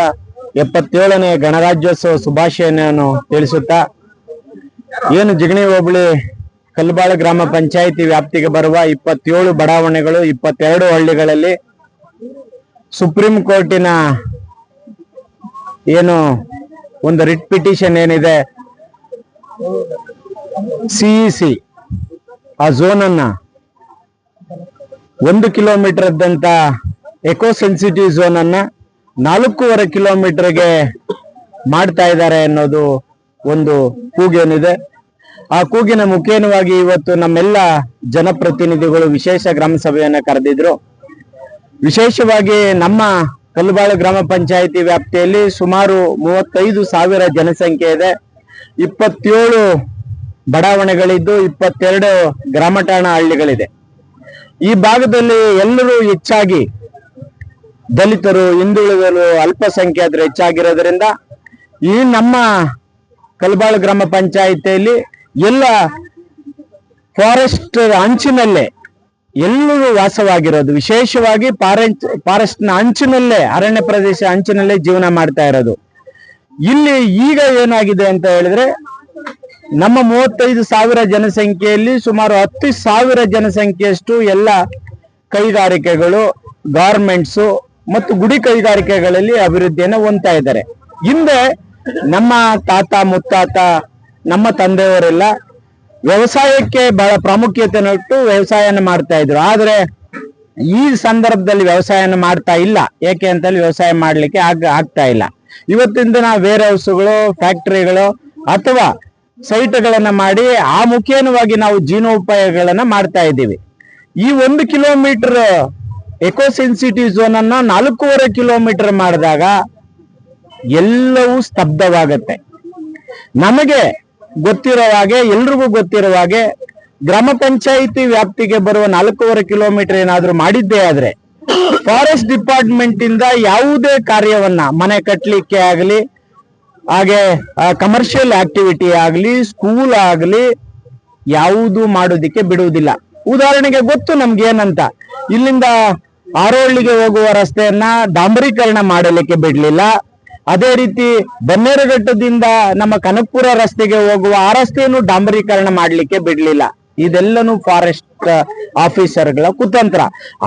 ಎಪ್ಪತ್ತೇಳನೇ ಗಣರಾಜ್ಯೋತ್ಸವ ಶುಭಾಶಯವನ್ನು ತಿಳಿಸುತ್ತಾ ಏನು ಜಿಗಣಿ ಹೋಬಳಿ ಕಲ್ಬಾಳ ಗ್ರಾಮ ಪಂಚಾಯಿತಿ ವ್ಯಾಪ್ತಿಗೆ ಬರುವ ಇಪ್ಪತ್ತೇಳು ಬಡಾವಣೆಗಳು ಇಪ್ಪತ್ತೆರಡು ಹಳ್ಳಿಗಳಲ್ಲಿ ಸುಪ್ರೀಂ ಕೋರ್ಟಿನ ಏನು ಒಂದು ರಿಟ್ ಪಿಟಿಷನ್ ಏನಿದೆ? ಸಿಇಸಿ ಆ ಝೋನ್ ಅನ್ನ ಒಂದು ಕಿಲೋಮೀಟರ್ ಇದ್ದಂತ ಎಕೋ ಸೆನ್ಸಿಟಿವ್ ಝೋನ್ ಅನ್ನ ನಾಲ್ಕೂವರೆ ಕಿಲೋಮೀಟರ್ಗೆ ಮಾಡ್ತಾ ಇದ್ದಾರೆ ಅನ್ನೋದು ಒಂದು ಕೂಗೇನಿದೆ. ಆ ಕೂಗಿನ ಮುಖೇನವಾಗಿ ಇವತ್ತು ನಮ್ಮೆಲ್ಲ ಜನಪ್ರತಿನಿಧಿಗಳು ವಿಶೇಷ ಗ್ರಾಮ ಸಭೆಯನ್ನ ಕರೆದಿದ್ರು. ವಿಶೇಷವಾಗಿ ನಮ್ಮ ಕಲ್ಲುಬಾಳು ಗ್ರಾಮ ಪಂಚಾಯಿತಿ ವ್ಯಾಪ್ತಿಯಲ್ಲಿ ಸುಮಾರು ಮೂವತ್ತೈದು ಸಾವಿರ ಜನಸಂಖ್ಯೆ ಇದೆ. ಇಪ್ಪತ್ತೇಳು ಬಡಾವಣೆಗಳಿದ್ದು ಇಪ್ಪತ್ತೆರಡು ಗ್ರಾಮ ಠಾಣ ಹಳ್ಳಿಗಳಿದೆ. ಈ ಭಾಗದಲ್ಲಿ ಎಲ್ಲರೂ ಹೆಚ್ಚಾಗಿ ದಲಿತರು ಹಿಂದುಳಿದರು ಅಲ್ಪಸಂಖ್ಯಾತರು ಹೆಚ್ಚಾಗಿರೋದ್ರಿಂದ ಈ ನಮ್ಮ ಕಲ್ಬಾಳು ಗ್ರಾಮ ಪಂಚಾಯಿತಿಯಲ್ಲಿ ಎಲ್ಲ ಫಾರೆಸ್ಟ್ ಅಂಚಿನಲ್ಲೇ ಎಲ್ಲರೂ ವಾಸವಾಗಿರೋದು. ವಿಶೇಷವಾಗಿ ಫಾರೆಸ್ಟ್ ಫಾರೆಸ್ಟ್ನ ಅಂಚಿನಲ್ಲೇ, ಅರಣ್ಯ ಪ್ರದೇಶ ಅಂಚಿನಲ್ಲೇ ಜೀವನ ಮಾಡ್ತಾ ಇರೋದು. ಇಲ್ಲಿ ಈಗ ಏನಾಗಿದೆ ಅಂತ ಹೇಳಿದ್ರೆ ನಮ್ಮ ಮೂವತ್ತೈದು ಸಾವಿರ ಜನಸಂಖ್ಯೆಯಲ್ಲಿ ಸುಮಾರು ಹತ್ತು ಸಾವಿರ ಜನಸಂಖ್ಯೆಯಷ್ಟು ಎಲ್ಲ ಕೈಗಾರಿಕೆಗಳು ಗಾರ್ಮೆಂಟ್ಸು ಮತ್ತು ಗುಡಿ ಕೈಗಾರಿಕೆಗಳಲ್ಲಿ ಅಭಿವೃದ್ಧಿಯನ್ನು ಹೊಂದ್ತಾ ಇದ್ದಾರೆ. ಹಿಂದೆ ನಮ್ಮ ತಾತ, ಮುತ್ತಾತ, ನಮ್ಮ ತಂದೆಯವರೆಲ್ಲ ವ್ಯವಸಾಯಕ್ಕೆ ಬಹಳ ಪ್ರಾಮುಖ್ಯತೆ ಇಟ್ಟು ವ್ಯವಸಾಯನ ಮಾಡ್ತಾ ಇದ್ರು. ಆದ್ರೆ ಈ ಸಂದರ್ಭದಲ್ಲಿ ವ್ಯವಸಾಯನ ಮಾಡ್ತಾ ಇಲ್ಲ. ಏಕೆ ಅಂತೇಳಿ ವ್ಯವಸಾಯ ಮಾಡ್ಲಿಕ್ಕೆ ಆಗ, ಆಗ್ತಾ ಇಲ್ಲ. ಇವತ್ತಿನ ದಿನ ವೇರ್ ಹೌಸ್ಗಳು, ಫ್ಯಾಕ್ಟರಿಗಳು ಅಥವಾ ಸೈಟ್ಗಳನ್ನ ಮಾಡಿ ಆ ಮುಖೇನವಾಗಿ ನಾವು ಜೀವನೋಪಾಯಗಳನ್ನ ಮಾಡ್ತಾ ಇದ್ದೀವಿ. ಈ ಒಂದು ಕಿಲೋಮೀಟರ್ ಎಕೋ ಸೆನ್ಸಿಟಿವ್ ಝೋನ್ ಅನ್ನ ನಾಲ್ಕೂವರೆ ಕಿಲೋಮೀಟರ್ ಮಾಡಿದಾಗ ಎಲ್ಲವೂ ಸ್ತಬ್ಧವಾಗತ್ತೆ. ನಮಗೆ ಗೊತ್ತಿರೋ ಹಾಗೆ, ಎಲ್ರಿಗೂ ಗೊತ್ತಿರೋ ಹಾಗೆ, ಗ್ರಾಮ ಪಂಚಾಯಿತಿ ವ್ಯಾಪ್ತಿಗೆ ಬರುವ ನಾಲ್ಕೂವರೆ ಕಿಲೋಮೀಟರ್ ಏನಾದ್ರೂ ಮಾಡಿದ್ದೇ ಆದ್ರೆ ಫಾರೆಸ್ಟ್ ಡಿಪಾರ್ಟ್ಮೆಂಟ್ ಇಂದ ಯಾವುದೇ ಕಾರ್ಯವನ್ನ, ಮನೆ ಕಟ್ಟಲಿಕ್ಕೆ ಆಗಲಿ, ಹಾಗೆ ಕಮರ್ಷಿಯಲ್ ಆಕ್ಟಿವಿಟಿ ಆಗಲಿ ಸ್ಕೂಲ್ ಆಗಲಿ, ಯಾವುದು ಮಾಡೋದಿಕ್ಕೆ ಬಿಡುವುದಿಲ್ಲ. ಉದಾಹರಣೆಗೆ ಗೊತ್ತು ನಮ್ಗೆ ಏನಂತ ಇಲ್ಲಿಂದ ಆರೋಳಿಗೆ ಹೋಗುವ ರಸ್ತೆಯನ್ನ ಡಾಂಬರೀಕರಣ ಮಾಡಲಿಕ್ಕೆ ಬಿಡ್ಲಿಲ್ಲ. ಅದೇ ರೀತಿ ಬನ್ನೇರುಘಟ್ಟದಿಂದ ನಮ್ಮ ಕನಕಪುರ ರಸ್ತೆಗೆ ಹೋಗುವ ಆ ರಸ್ತೆಯನ್ನು ಡಾಂಬರೀಕರಣ ಮಾಡಲಿಕ್ಕೆ ಬಿಡ್ಲಿಲ್ಲ. ಇದೆಲ್ಲನೂ ಫಾರೆಸ್ಟ್ ಆಫೀಸರ್ಗಳ ಕುತಂತ್ರ.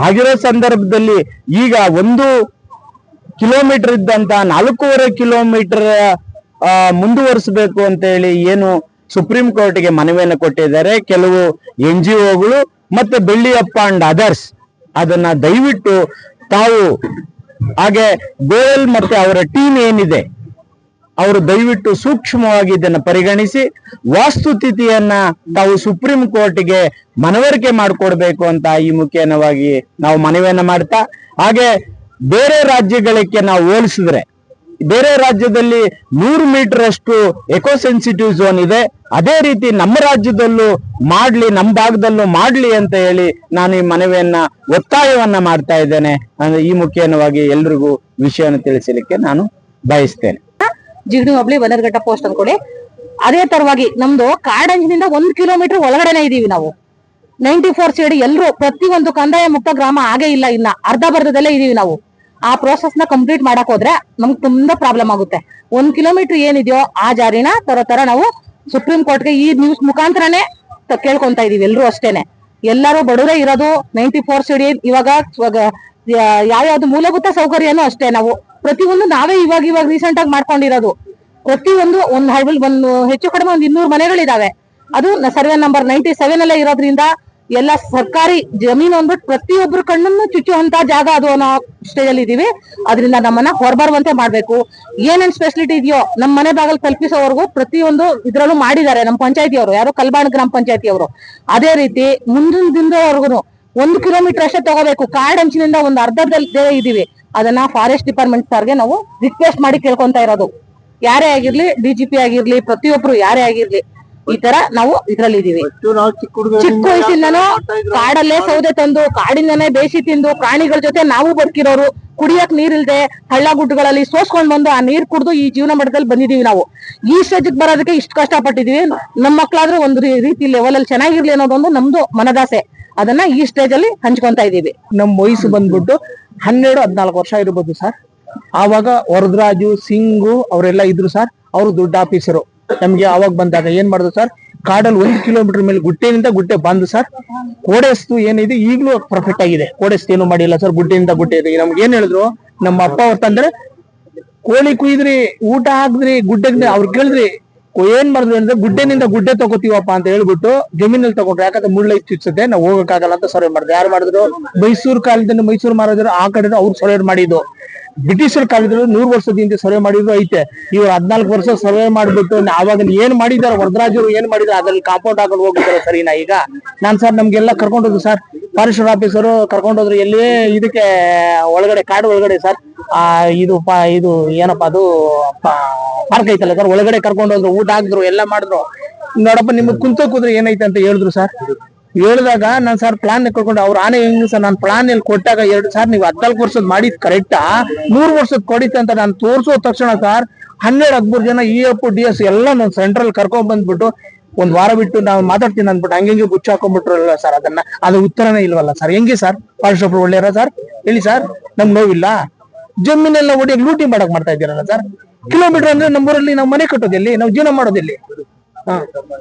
ಆಗಿರೋ ಸಂದರ್ಭದಲ್ಲಿ ಈಗ ಒಂದು ಕಿಲೋಮೀಟರ್ ಇದ್ದಂತ ನಾಲ್ಕೂವರೆ ಕಿಲೋಮೀಟರ್ ಮುಂದುವರಿಸಬೇಕು ಅಂತ ಹೇಳಿ ಏನು ಸುಪ್ರೀಂ ಕೋರ್ಟ್ಗೆ ಮನವಿಯನ್ನು ಕೊಟ್ಟಿದ್ದಾರೆ. ಕೆಲವು ಎನ್ ಜಿ ಒಗಳು ಮತ್ತೆ ಬೆಳ್ಳಿಯಪ್ಪ ಅಂಡ್ ಅದರ್ಸ್ ಅದನ್ನ ದಯವಿಟ್ಟು ತಾವು ಹಾಗೆ ಗೋಯಲ್ ಮತ್ತೆ ಅವರ ಟೀಮ್ ಏನಿದೆ, ಅವರು ದಯವಿಟ್ಟು ಸೂಕ್ಷ್ಮವಾಗಿ ಇದನ್ನು ಪರಿಗಣಿಸಿ ವಾಸ್ತುತಿಥಿಯನ್ನ ತಾವು ಸುಪ್ರೀಂ ಕೋರ್ಟ್ಗೆ ಮನವರಿಕೆ ಮಾಡಿಕೊಡ್ಬೇಕು ಅಂತ ಈ ಮುಖೇನವಾಗಿ ನಾವು ಮನವಿಯನ್ನ ಮಾಡ್ತಾ, ಹಾಗೆ ಬೇರೆ ರಾಜ್ಯಗಳಿಗೆ ನಾವು ಹೋಲಿಸಿದ್ರೆ ಬೇರೆ ರಾಜ್ಯದಲ್ಲಿ ನೂರು ಮೀಟರ್ ಅಷ್ಟು ಎಕೋ ಸೆನ್ಸಿಟಿವ್ ಝೋನ್ ಇದೆ. ಅದೇ ರೀತಿ ನಮ್ಮ ರಾಜ್ಯದಲ್ಲೂ ಮಾಡ್ಲಿ, ನಮ್ಮ ಭಾಗದಲ್ಲೂ ಮಾಡ್ಲಿ ಅಂತ ಹೇಳಿ ನಾನು ಈ ಮನವಿಯನ್ನ, ಒತ್ತಾಯವನ್ನ ಮಾಡ್ತಾ ಇದ್ದೇನೆ. ಅಂದ್ರೆ ಈ ಮುಖೇನವಾಗಿ ಎಲ್ರಿಗೂ ವಿಷಯವನ್ನು ತಿಳಿಸಲಿಕ್ಕೆ ನಾನು ಬಯಸ್ತೇನೆ. ಜಿಗಣಿ ಹೋಬಳಿ ಬನ್ನರ್ಘಟ್ಟ ಪೋಸ್ಟ್ ಅನ್ಕೊಳ್ಳಿ ಅದೇ ತರವಾಗಿ ನಮ್ದು ಕಾಡಂಜಿನಿಂದ ಒಂದ್ ಕಿಲೋಮೀಟರ್ ಒಳಗಡೆನೆ ಇದೀವಿ ನಾವು. ನೈಂಟಿ ಫೋರ್ ಸೈಡ್ ಎಲ್ಲರೂ ಪ್ರತಿಯೊಂದು ಕಂದಾಯ ಮುಕ್ತ ಗ್ರಾಮ ಆಗೇ ಇಲ್ಲ ಇನ್ನ. ಅರ್ಧ ಬರ್ಧದಲ್ಲೇ ಇದೀವಿ ನಾವು. ಆ ಪ್ರೋಸೆಸ್ನ ಕಂಪ್ಲೀಟ್ ಮಾಡಕ್ ಹೋದ್ರೆ ನಮ್ಗೆ ತುಂಬಾ ಪ್ರಾಬ್ಲಮ್ ಆಗುತ್ತೆ. ಒಂದ್ ಕಿಲೋಮೀಟರ್ ಏನಿದೆಯೋ ಆ ಜಾರಿನ ತರೋ ತರ ನಾವು ಸುಪ್ರೀಂ ಕೋರ್ಟ್ಗೆ ಈ ನ್ಯೂಸ್ ಮುಖಾಂತರನೇ ಕೇಳ್ಕೊಂತ ಇದೀವಿ ಎಲ್ಲರೂ ಅಷ್ಟೇನೆ. ಎಲ್ಲರೂ ಬಡವರೇ ಇರೋದು ನೈಂಟಿ ಫೋರ್ ಸಿಡಿ ಇವಾಗ ಯಾವ್ಯಾವ್ದು ಮೂಲಭೂತ ಸೌಕರ್ಯನೂ ಅಷ್ಟೇ ನಾವು. ಪ್ರತಿಯೊಂದು ನಾವೇ ಇವಾಗ ಇವಾಗ ರೀಸೆಂಟ್ ಆಗಿ ಮಾಡ್ಕೊಂಡಿರೋದು. ಪ್ರತಿಯೊಂದು ಒಂದ್ ಹಳ್ಳಿ ಒಂದು ಹೆಚ್ಚು ಕಡಿಮೆ ಒಂದ್ ಇನ್ನೂರು ಮನೆಗಳಿದಾವೆ. ಅದು ಸರ್ವೆ ನಂಬರ್ ನೈಂಟಿ ಸೆವೆನ್ ಅಲ್ಲೇ ಇರೋದ್ರಿಂದ ಎಲ್ಲ ಸರ್ಕಾರಿ ಜಮೀನು ಅಂದ್ಬಿಟ್ಟು ಪ್ರತಿಯೊಬ್ಬರು ಕಣ್ಣನ್ನು ಚುಚ್ಚುವಂತ ಜಾಗ ಅದು ಅನ್ನೋ ಸ್ಟೇಜ್ ಅಲ್ಲಿ ಇದೀವಿ. ಅದರಿಂದ ನಮ್ಮನ್ನ ಹೊರಬರುವಂತೆ ಮಾಡ್ಬೇಕು. ಏನೇನ್ ಸ್ಪೆಷಲಿಟಿ ಇದೆಯೋ ನಮ್ಮ ಮನೆ ಬಾಗಲ್ ಕಲ್ಪಿಸೋವರೆಗೂ ಪ್ರತಿಯೊಂದು ಇದ್ರಲ್ಲೂ ಮಾಡಿದ್ದಾರೆ ನಮ್ಮ ಪಂಚಾಯತಿ ಅವರು ಯಾರು ಕಲ್ಬಾಣ ಗ್ರಾಮ ಪಂಚಾಯತಿ ಅವರು ಅದೇ ರೀತಿ ಮುಂದಿನ ದಿನದವರೆಗೂ ಒಂದು ಕಿಲೋಮೀಟರ್ ಅಷ್ಟೇ ತಗೋಬೇಕು. ಕಾರ್ಡ್ ಅಂಚಿನಿಂದ ಒಂದು ಅರ್ಧದಲ್ಲಿ ಇದೀವಿ. ಅದನ್ನ ಫಾರೆಸ್ಟ್ ಡಿಪಾರ್ಟ್ಮೆಂಟ್ ಸರ್ಗೆ ನಾವು ರಿಕ್ವೆಸ್ಟ್ ಮಾಡಿ ಕೇಳ್ಕೊಂತ ಇರೋದು. ಯಾರೇ ಆಗಿರ್ಲಿ ಡಿಜಿಪಿ ಆಗಿರ್ಲಿ, ಪ್ರತಿಯೊಬ್ರು ಯಾರೇ ಆಗಿರ್ಲಿ. ಈ ತರ ನಾವು ಇದ್ರಲ್ಲಿ ಇದೀವಿ ಚಿಕ್ಕ ವಯಸ್ಸಿಂದನೂ ಕಾಡಲ್ಲೇ ಸೌದೆ ತಂದು ಕಾಡಿಂದನೇ ಬೇಸಿ ತಿಂದು ಪ್ರಾಣಿಗಳ ಜೊತೆ ನಾವು ಬದುಕಿರೋರು ಕುಡಿಯಕ್ ನೀರಿಲ್ದೆ ಹಳ್ಳ ಗುಡ್ಡಗಳಲ್ಲಿ ಸೋಸ್ಕೊಂಡ್ ಬಂದು ಆ ನೀರ್ ಕುಡಿದು ಈ ಜೀವನ ಮಟ್ಟದಲ್ಲಿ ಬಂದಿದೀವಿ ನಾವು. ಈ ಸ್ಟೇಜಿಗೆ ಬರೋದಕ್ಕೆ ಇಷ್ಟು ಕಷ್ಟಪಟ್ಟಿದೀವಿ ನಮ್ಮ ಮಕ್ಕಳಾದ್ರೂ ಒಂದು ರೀತಿ ಲೆವೆಲ್ ಅಲ್ಲಿ ಚೆನ್ನಾಗಿರ್ಲಿ ಅನ್ನೋದೊಂದು ನಮ್ದು ಮನದಾಸೆ. ಅದನ್ನ ಈ ಸ್ಟೇಜ್ ಅಲ್ಲಿ ಹಂಚ್ಕೊಂತ ಇದೀವಿ ನಮ್ಮ ವಯಸ್ಸು ಬಂದ್ಬಿಟ್ಟು ಹನ್ನೆರಡು ಹದಿನಾಲ್ಕು ವರ್ಷ ಇರ್ಬೋದು ಸರ್. ಆವಾಗ ವರದರಾಜು ಸಿಂಗು ಅವರೆಲ್ಲ ಇದ್ರು ಸರ್. ಅವರು ದೊಡ್ಡ ಆಫೀಸರು ನಮ್ಗೆ ಅವಾಗ ಬಂದಾಗ ಏನ್ ಮಾಡುದು ಸರ್ ಕಾಡಲ್ಲಿ ಒಂದು ಕಿಲೋಮೀಟರ್ ಮೇಲೆ ಗುಡ್ಡೆಯಿಂದ ಗುಡ್ಡೆ ಬಂದು ಸರ್ ಕೋಡೆಸ್ತು ಏನಿದೆ, ಈಗಲೂ ಪರ್ಫೆಕ್ಟ್ ಆಗಿದೆ. ಕೋಡೆಸ್ತು ಏನು ಮಾಡಿಲ್ಲ ಸರ್ ಗುಡ್ಡೆಯಿಂದ ಗುಡ್ಡೆ ಇದೆ. ನಮ್ಗೆ ಏನ್ ಹೇಳಿದ್ರು? ನಮ್ಮ ಅಪ್ಪ ಹೊತ್ತಂದ್ರೆ ಕೋಳಿ ಕುಯ್ದ್ರಿ, ಊಟ ಹಾಕಿದ್ರಿ, ಗುಡ್ಡೆ ಅವ್ರು ಕೇಳಿದ್ರಿ ಏನ್ ಮಾಡಿದ್ರಿ ಅಂದ್ರೆ ಗುಡ್ಡೆನಿಂದ ಗುಡ್ಡೆ ತಗೋತೀವಪ್ಪ ಅಂತ ಹೇಳ್ಬಿಟ್ಟು ಜಮೀನಲ್ಲಿ ತಗೊಂಡ್ರು, ಯಾಕಂದ್ರೆ ಮುಳ್ಳ ಇಚ್ಚಿಸುತ್ತೆ ನಾವು ಹೋಗಕ್ಕಾಗಲ್ಲ ಅಂತ ಸರ್ವೆ ಮಾಡಿದ್ರು ಯಾರು ಮಾಡಿದ್ರು? ಮೈಸೂರು ಕಾಲದಿಂದ ಮೈಸೂರು ಮಹಾರಾಜರು ಆ ಕಡೆ ಅವ್ರು ಸರ್ವೆ ಮಾಡಿದ್ದು. ಬ್ರಿಟಿಷರ್ ಕಾಲದಲ್ಲಿ ನೂರು ವರ್ಷದ ಹಿಂದೆ ಸರ್ವೆ ಮಾಡಿದ್ರು ಐತೆ. ಇವ್ರು ಹದ್ನಾಲ್ಕು ವರ್ಷ ಸರ್ವೆ ಮಾಡ್ಬಿಟ್ಟು ಅವಾಗ ಏನ್ ಮಾಡಿದಾರೆ, ವರದರಾಜರು ಏನ್ ಮಾಡಿದ್ರು, ಅದ್ರಲ್ಲಿ ಕಾಂಪೌಂಡ್ ಹಾಕೊಂಡು ಹೋಗಿದ್ದಾರೆ ಸರಿನಾ ಈಗ? ನಾನ್ ಸರ್ ನಮ್ಗೆಲ್ಲ ಕರ್ಕೊಂಡೋದ್ರು ಸರ್. ಫಾರೆಸ್ಟ್ ಆಫೀಸರು ಕರ್ಕೊಂಡೋದ್ರು ಎಲ್ಲಿ ಇದಕ್ಕೆ ಒಳಗಡೆ, ಕಾಡು ಒಳಗಡೆ ಸರ್. ಆ, ಇದು ಇದು ಏನಪ್ಪಾ ಅದು ಪಾರ್ಕ್ ಐತಲ್ಲ ಸರ್. ಒಳಗಡೆ ಕರ್ಕೊಂಡೋದ್ರು ಊಟ ಹಾಕಿದ್ರು, ಎಲ್ಲ ಮಾಡಿದ್ರು. ನೋಡಪ್ಪ, ನಿಮ್ಗೆ ಕುಂತ ಕೂದ್ರೆ ಏನೈತೆ ಅಂತ ಹೇಳಿದ್ರು ಸರ್. ಹೇಳಿದಾಗ ನಾನ್ ಸರ್ ಪ್ಲಾನ್ ಕರ್ಕೊಂಡು ಅವ್ರ ಆನೆ ಹೆಂಗ್ ಸರ್ ನಾನು ಪ್ಲಾನ್ ಎಲ್ಲಿ ಕೊಟ್ಟಾಗ ಎರಡು ಸಾರ್ ನೀವು ಹದ್ನಾಲ್ಕು ವರ್ಷದ ಮಾಡಿದ್ ಕರೆಕ್ಟಾ ಮೂರು ವರ್ಷದ ಕೊಡಿತ ಅಂತ ನಾನು ತೋರ್ಸೋ ತಕ್ಷಣ ಸರ್ ಹನ್ನೆರಡು, ಹದಿಮೂರು ಜನ ಇ ಎಫ್ ಡಿ ಎಸ್ ಎಲ್ಲ ನಾನು ಸೆಂಟ್ರಲ್ ಕರ್ಕೊಂಡ್ ಬಂದ್ಬಿಟ್ಟು ಒಂದ್ ವಾರ ಬಿಟ್ಟು ನಾವು ಮಾತಾಡ್ತೀನಿ ಅಂದ್ಬಿಟ್ಟು ಹಂಗೆ ಗುಚ್ಚ ಹಾಕೊಂಡ್ಬಿಟ್ರಲ್ಲ ಸರ್ ಅದನ್ನ. ಅದು ಉತ್ತರನೇ ಇಲ್ವಲ್ಲ ಸರ್ ಹೆಂಗೆ ಸರ್ ಆಫ್ ಒಳ್ಳೆಯರ ಸರ್ ಹೇಳಿ ಸರ್ ನಮ್ಗೆ ನೋವಿಲ್ಲ? ಜಮೀನೆಲ್ಲ ಓಡಿ ಲೂಟಿ ಮಾಡಕ್ ಮಾಡ್ತಾ ಇದ್ದೀರಲ್ಲ ಸರ್ ಕಿಲೋಮೀಟರ್ ಅಂದ್ರೆ ನಮ್ಮೂರಲ್ಲಿ ನಾವು ಮನೆ ಕಟ್ಟೋದಿಲ್ಲಿ ನಾವು ಜೀವನ ಮಾಡೋದಿಲ್ಲಿ ಹಾ.